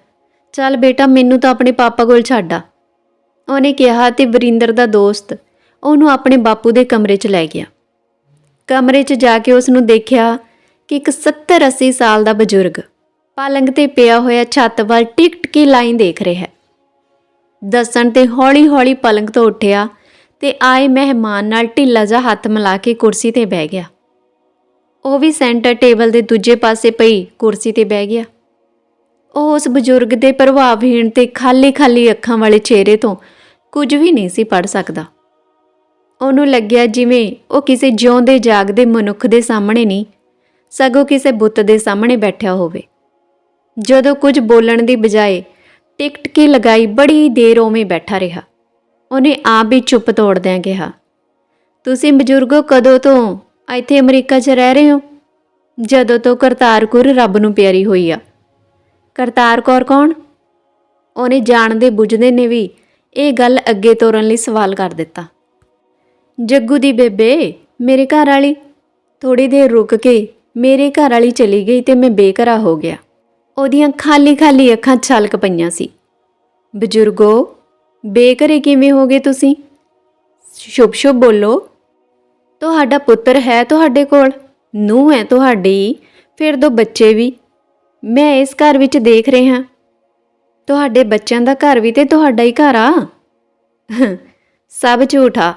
ਚੱਲ ਬੇਟਾ, ਮੈਨੂੰ ਤਾਂ ਆਪਣੇ ਪਾਪਾ ਕੋਲ ਛੱਡ ਆ। ਉਹਨੇ ਕਿਹਾ, ਤੇ ਵਰਿੰਦਰ ਦਾ ਦੋਸਤ ਉਹਨੂੰ ਆਪਣੇ ਬਾਪੂ ਦੇ ਕਮਰੇ 'ਚ ਲੈ ਗਿਆ। ਕਮਰੇ 'ਚ ਜਾ ਕੇ ਉਸ ਨੂੰ ਦੇਖਿਆ ਕਿ ਇੱਕ 70-80 ਸਾਲ ਦਾ ਬਜ਼ੁਰਗ ਪਲੰਗ ਤੇ ਪਿਆ ਹੋਇਆ ਛੱਤ ਵੱਲ ਟਿਕ-ਟਿਕੀ ਲਾਈਨ ਦੇਖ ਰਿਹਾ ਹੈ। ਦੱਸਣ ਤੇ ਹੌਲੀ-ਹੌਲੀ ਪਲੰਗ ਤੋਂ ਉੱਠਿਆ ਤੇ ਆਏ ਮਹਿਮਾਨ ਨਾਲ ਢਿੱਲਾ ਜਿਹਾ ਹੱਥ ਮਿਲਾ ਕੇ ਕੁਰਸੀ ਤੇ ਬਹਿ ਗਿਆ। ਉਹ ਵੀ ਸੈਂਟਰ ਟੇਬਲ ਦੇ ਦੂਜੇ ਪਾਸੇ ਪਈ ਕੁਰਸੀ ਤੇ ਬਹਿ ਗਿਆ। ਉਹ ਉਸ ਬਜ਼ੁਰਗ ਦੇ ਪ੍ਰਭਾਵਹੀਣ ਤੇ ਖਾਲੀ-ਖਾਲੀ ਅੱਖਾਂ ਵਾਲੇ ਚਿਹਰੇ ਤੋਂ ਕੁਝ ਵੀ ਨਹੀਂ ਸੀ ਪੜ ਸਕਦਾ। ਉਹਨੂੰ ਲੱਗਿਆ ਜਿਵੇਂ ਉਹ ਕਿਸੇ ਜਿਉਂਦੇ ਜਾਗਦੇ ਮਨੁੱਖ ਦੇ ਸਾਹਮਣੇ ਨਹੀਂ, ਸਗੋਂ ਕਿਸੇ ਬੁੱਤ ਦੇ ਸਾਹਮਣੇ ਬੈਠਿਆ ਹੋਵੇ। ਜਦੋਂ ਕੁਝ ਬੋਲਣ ਦੀ ਬਜਾਏ ਟਿਕਟ ਟਿਕਟਕੀ ਲਗਾਈ ਬੜੀ ਦੇਰ ਉਵੇਂ ਬੈਠਾ ਰਿਹਾ। ਉਹਨੇ ਆਪ ਹੀ ਚੁੱਪ ਤੋੜਦਿਆਂ ਕਿਹਾ, ਤੁਸੀਂ ਬਜ਼ੁਰਗੋ ਕਦੋਂ ਤੋਂ ਇੱਥੇ ਅਮਰੀਕਾ 'ਚ ਰਹਿ ਰਹੇ ਹੋ? ਜਦੋਂ ਤੋਂ ਕਰਤਾਰਪੁਰ ਰੱਬ ਨੂੰ ਪਿਆਰੀ ਹੋਈ ਆ। ਕਰਤਾਰ ਕੌਰ ਕੌਣ? ਉਹਨੇ ਜਾਣਦੇ ਬੁੱਝਦੇ ਨੇ ਵੀ ਇਹ ਗੱਲ ਅੱਗੇ ਤੋਰਨ ਲਈ ਸਵਾਲ ਕਰ ਦਿੱਤਾ। ਜੱਗੂ ਦੀ ਬੇਬੇ, ਮੇਰੇ ਘਰ ਵਾਲੀ। ਥੋੜੀ ਦੇਰ ਰੁਕ ਕੇ ਮੇਰੇ ਘਰ ਵਾਲੀ ਚਲੀ ਗਈ ਤੇ ਮੈਂ ਬੇਘਰਾ ਹੋ ਗਿਆ। ਉਹਦੀਆਂ ਖਾਲੀ-ਖਾਲੀ ਅੱਖਾਂ ਛਲਕ ਪਈਆਂ ਸੀ। ਬਜ਼ੁਰਗੋ, ਬੇਘਰੇ ਕਿਵੇਂ ਹੋ ਗਏ ਤੁਸੀਂ? ਸ਼ੁਭ ਸ਼ੁਭ ਬੋਲੋ। ਤੁਹਾਡਾ ਪੁੱਤਰ ਹੈ ਤੁਹਾਡੇ ਕੋਲ? ਨੂੰਹ ਹੈ ਤੁਹਾਡੀ, ਫਿਰ ਦੋ ਬੱਚੇ ਵੀ। ਮੈਂ ਇਸ ਘਰ ਵਿੱਚ ਦੇਖ ਰਿਹਾ ਤੁਹਾਡੇ ਬੱਚਿਆਂ ਦਾ ਘਰ ਵੀ ਤੇ ਤੁਹਾਡਾ ਹੀ ਘਰ ਆ। ਸਭ ਝੂਠਾ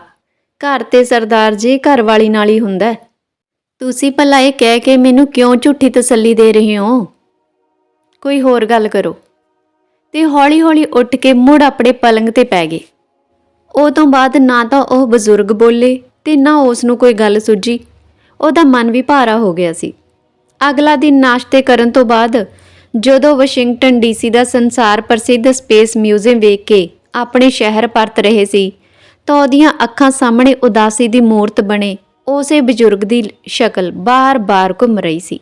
ਘਰ ਤੇ ਸਰਦਾਰ ਜੀ ਘਰ ਵਾਲੀ ਨਾਲ ਹੀ ਹੁੰਦਾ ਤੁਸੀਂ ਭਲਾ ਇਹ ਕਹਿ ਕੇ ਮੈਨੂੰ ਕਿਉਂ ਝੂਠੀ ਤਸੱਲੀ ਦੇ ਰਹੇ ਹੋ? ਕੋਈ ਹੋਰ ਗੱਲ ਕਰੋ। ਤੇ ਹੌਲੀ-ਹੌਲੀ ਉੱਠ ਕੇ ਮੁੜ ਆਪਣੇ ਪਲੰਗ ਤੇ ਪੈ ਗਏ। ਉਹ ਤੋਂ ਬਾਅਦ ਨਾ ਤਾਂ ਉਹ ਬਜ਼ੁਰਗ ਬੋਲੇ ਤੇ ਨਾ ਉਸ ਨੂੰ ਕੋਈ ਗੱਲ ਸੁੱਝੀ। ਉਹਦਾ ਮਨ ਵੀ ਭਾਰਾ ਹੋ ਗਿਆ ਸੀ। ਅਗਲਾ ਦਿਨ ਨਾਸ਼ਤੇ ਕਰਨ ਤੋਂ ਬਾਅਦ ਜਦੋਂ ਵਾਸ਼ਿੰਗਟਨ ਡੀਸੀ ਦਾ ਸੰਸਾਰ ਪ੍ਰਸਿੱਧ ਸਪੇਸ ਮਿਊਜ਼ੀਅਮ ਵੇਖ ਕੇ ਆਪਣੇ ਸ਼ਹਿਰ ਪਰਤ ਰਹੇ ਸੀ, ਤਾਂ ਉਹਦੀਆਂ ਅੱਖਾਂ ਸਾਹਮਣੇ ਉਦਾਸੀ ਦੀ ਮੂਰਤ ਬਣੇ। ਉਸੇ ਬਜ਼ੁਰਗ ਦੀ ਸ਼ਕਲ ਬਾਰ-ਬਾਰ ਘੁੰਮ ਰਹੀ ਸੀ।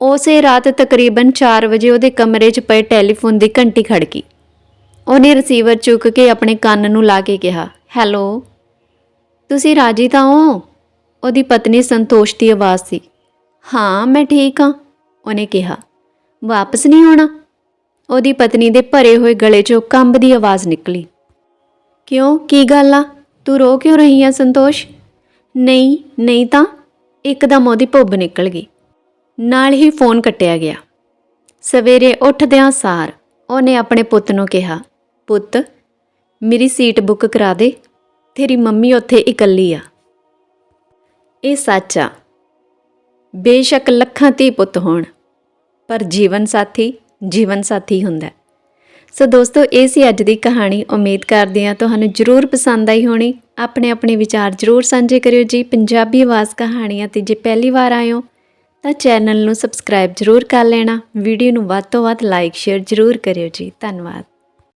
ਉਸੇ ਰਾਤ ਤਕਰੀਬਨ 4 ਵਜੇ ਉਹਦੇ ਕਮਰੇ 'ਚ ਪਏ ਟੈਲੀਫੋਨ ਦੀ ਘੰਟੀ ਖੜਕੀ। ਉਹਨੇ ਰਿਸੀਵਰ ਚੁੱਕ ਕੇ ਆਪਣੇ ਕੰਨ ਨੂੰ ਲਾ ਕੇ ਕਿਹਾ, ਹੈਲੋ, ਤੁਸੀਂ ਰਾਜੀ ਤਾਂ ਹੋ? ਉਹਦੀ ਪਤਨੀ ਸੰਤੋਸ਼ ਦੀ ਆਵਾਜ਼ ਸੀ। ਹਾਂ, ਮੈਂ ਠੀਕ ਹਾਂ, ਉਹਨੇ ਕਿਹਾ। ਵਾਪਸ ਨਹੀਂ ਆਉਣਾ? ਉਹਦੀ ਪਤਨੀ ਦੇ ਭਰੇ ਹੋਏ ਗਲੇ 'ਚੋਂ ਕੰਬ ਦੀ ਆਵਾਜ਼ ਨਿਕਲੀ। ਕਿਉਂ? ਕੀ ਗੱਲ ਆ? ਤੂੰ ਰੋ ਕਿਉਂ ਰਹੀ ਆ, ਸੰਤੋਸ਼? ਨਹੀਂ ਨਹੀਂ ਤਾਂ ਇੱਕਦਮ ਉਹਦੀ ਭੁੱਬ ਨਿਕਲ ਗਈ। ਨਾਲ ਹੀ ਫੋਨ ਕੱਟਿਆ ਗਿਆ। ਸਵੇਰੇ ਉੱਠਦਿਆਂ ਸਾਰ ਉਹਨੇ ਆਪਣੇ ਪੁੱਤ ਨੂੰ ਕਿਹਾ, ਪੁੱਤ, ਮੇਰੀ ਸੀਟ ਬੁੱਕ ਕਰਾ ਦੇ। ਤੇਰੀ ਮੰਮੀ ਉੱਥੇ ਇਕੱਲੀ ਆ। ਇਹ ਸੱਚ ਆ। ਬੇਸ਼ੱਕ ਲੱਖਾਂ ਧੀ ਪੁੱਤ ਹੋਣ, ਪਰ ਜੀਵਨ ਸਾਥੀ ਜੀਵਨ ਸਾਥੀ ਹੁੰਦਾ ਸੋ ਦੋਸਤੋ, ਇਹ ਸੀ ਅੱਜ ਦੀ ਕਹਾਣੀ। ਉਮੀਦ ਕਰਦੇ ਹਾਂ ਤੁਹਾਨੂੰ ਜਰੂਰ ਪਸੰਦ ਆਈ ਹੋਣੀ। ਆਪਣੇ ਆਪਣੇ ਵਿਚਾਰ ਜਰੂਰ ਸਾਂਝੇ ਕਰਿਓ ਜੀ। ਪੰਜਾਬੀ ਆਵਾਜ਼ ਕਹਾਣੀਆਂ ਤੇ ਜੇ ਪਹਿਲੀ ਵਾਰ ਆਏ ਹੋ, ਤਾਂ ਚੈਨਲ ਨੂੰ ਸਬਸਕ੍ਰਾਈਬ ਜਰੂਰ ਕਰ ਲੈਣਾ। ਵੀਡੀਓ ਨੂੰ ਵੱਧ ਤੋਂ ਵੱਧ ਲਾਈਕ, ਸ਼ੇਅਰ ਜਰੂਰ ਕਰਿਓ ਜੀ। ਧੰਨਵਾਦ।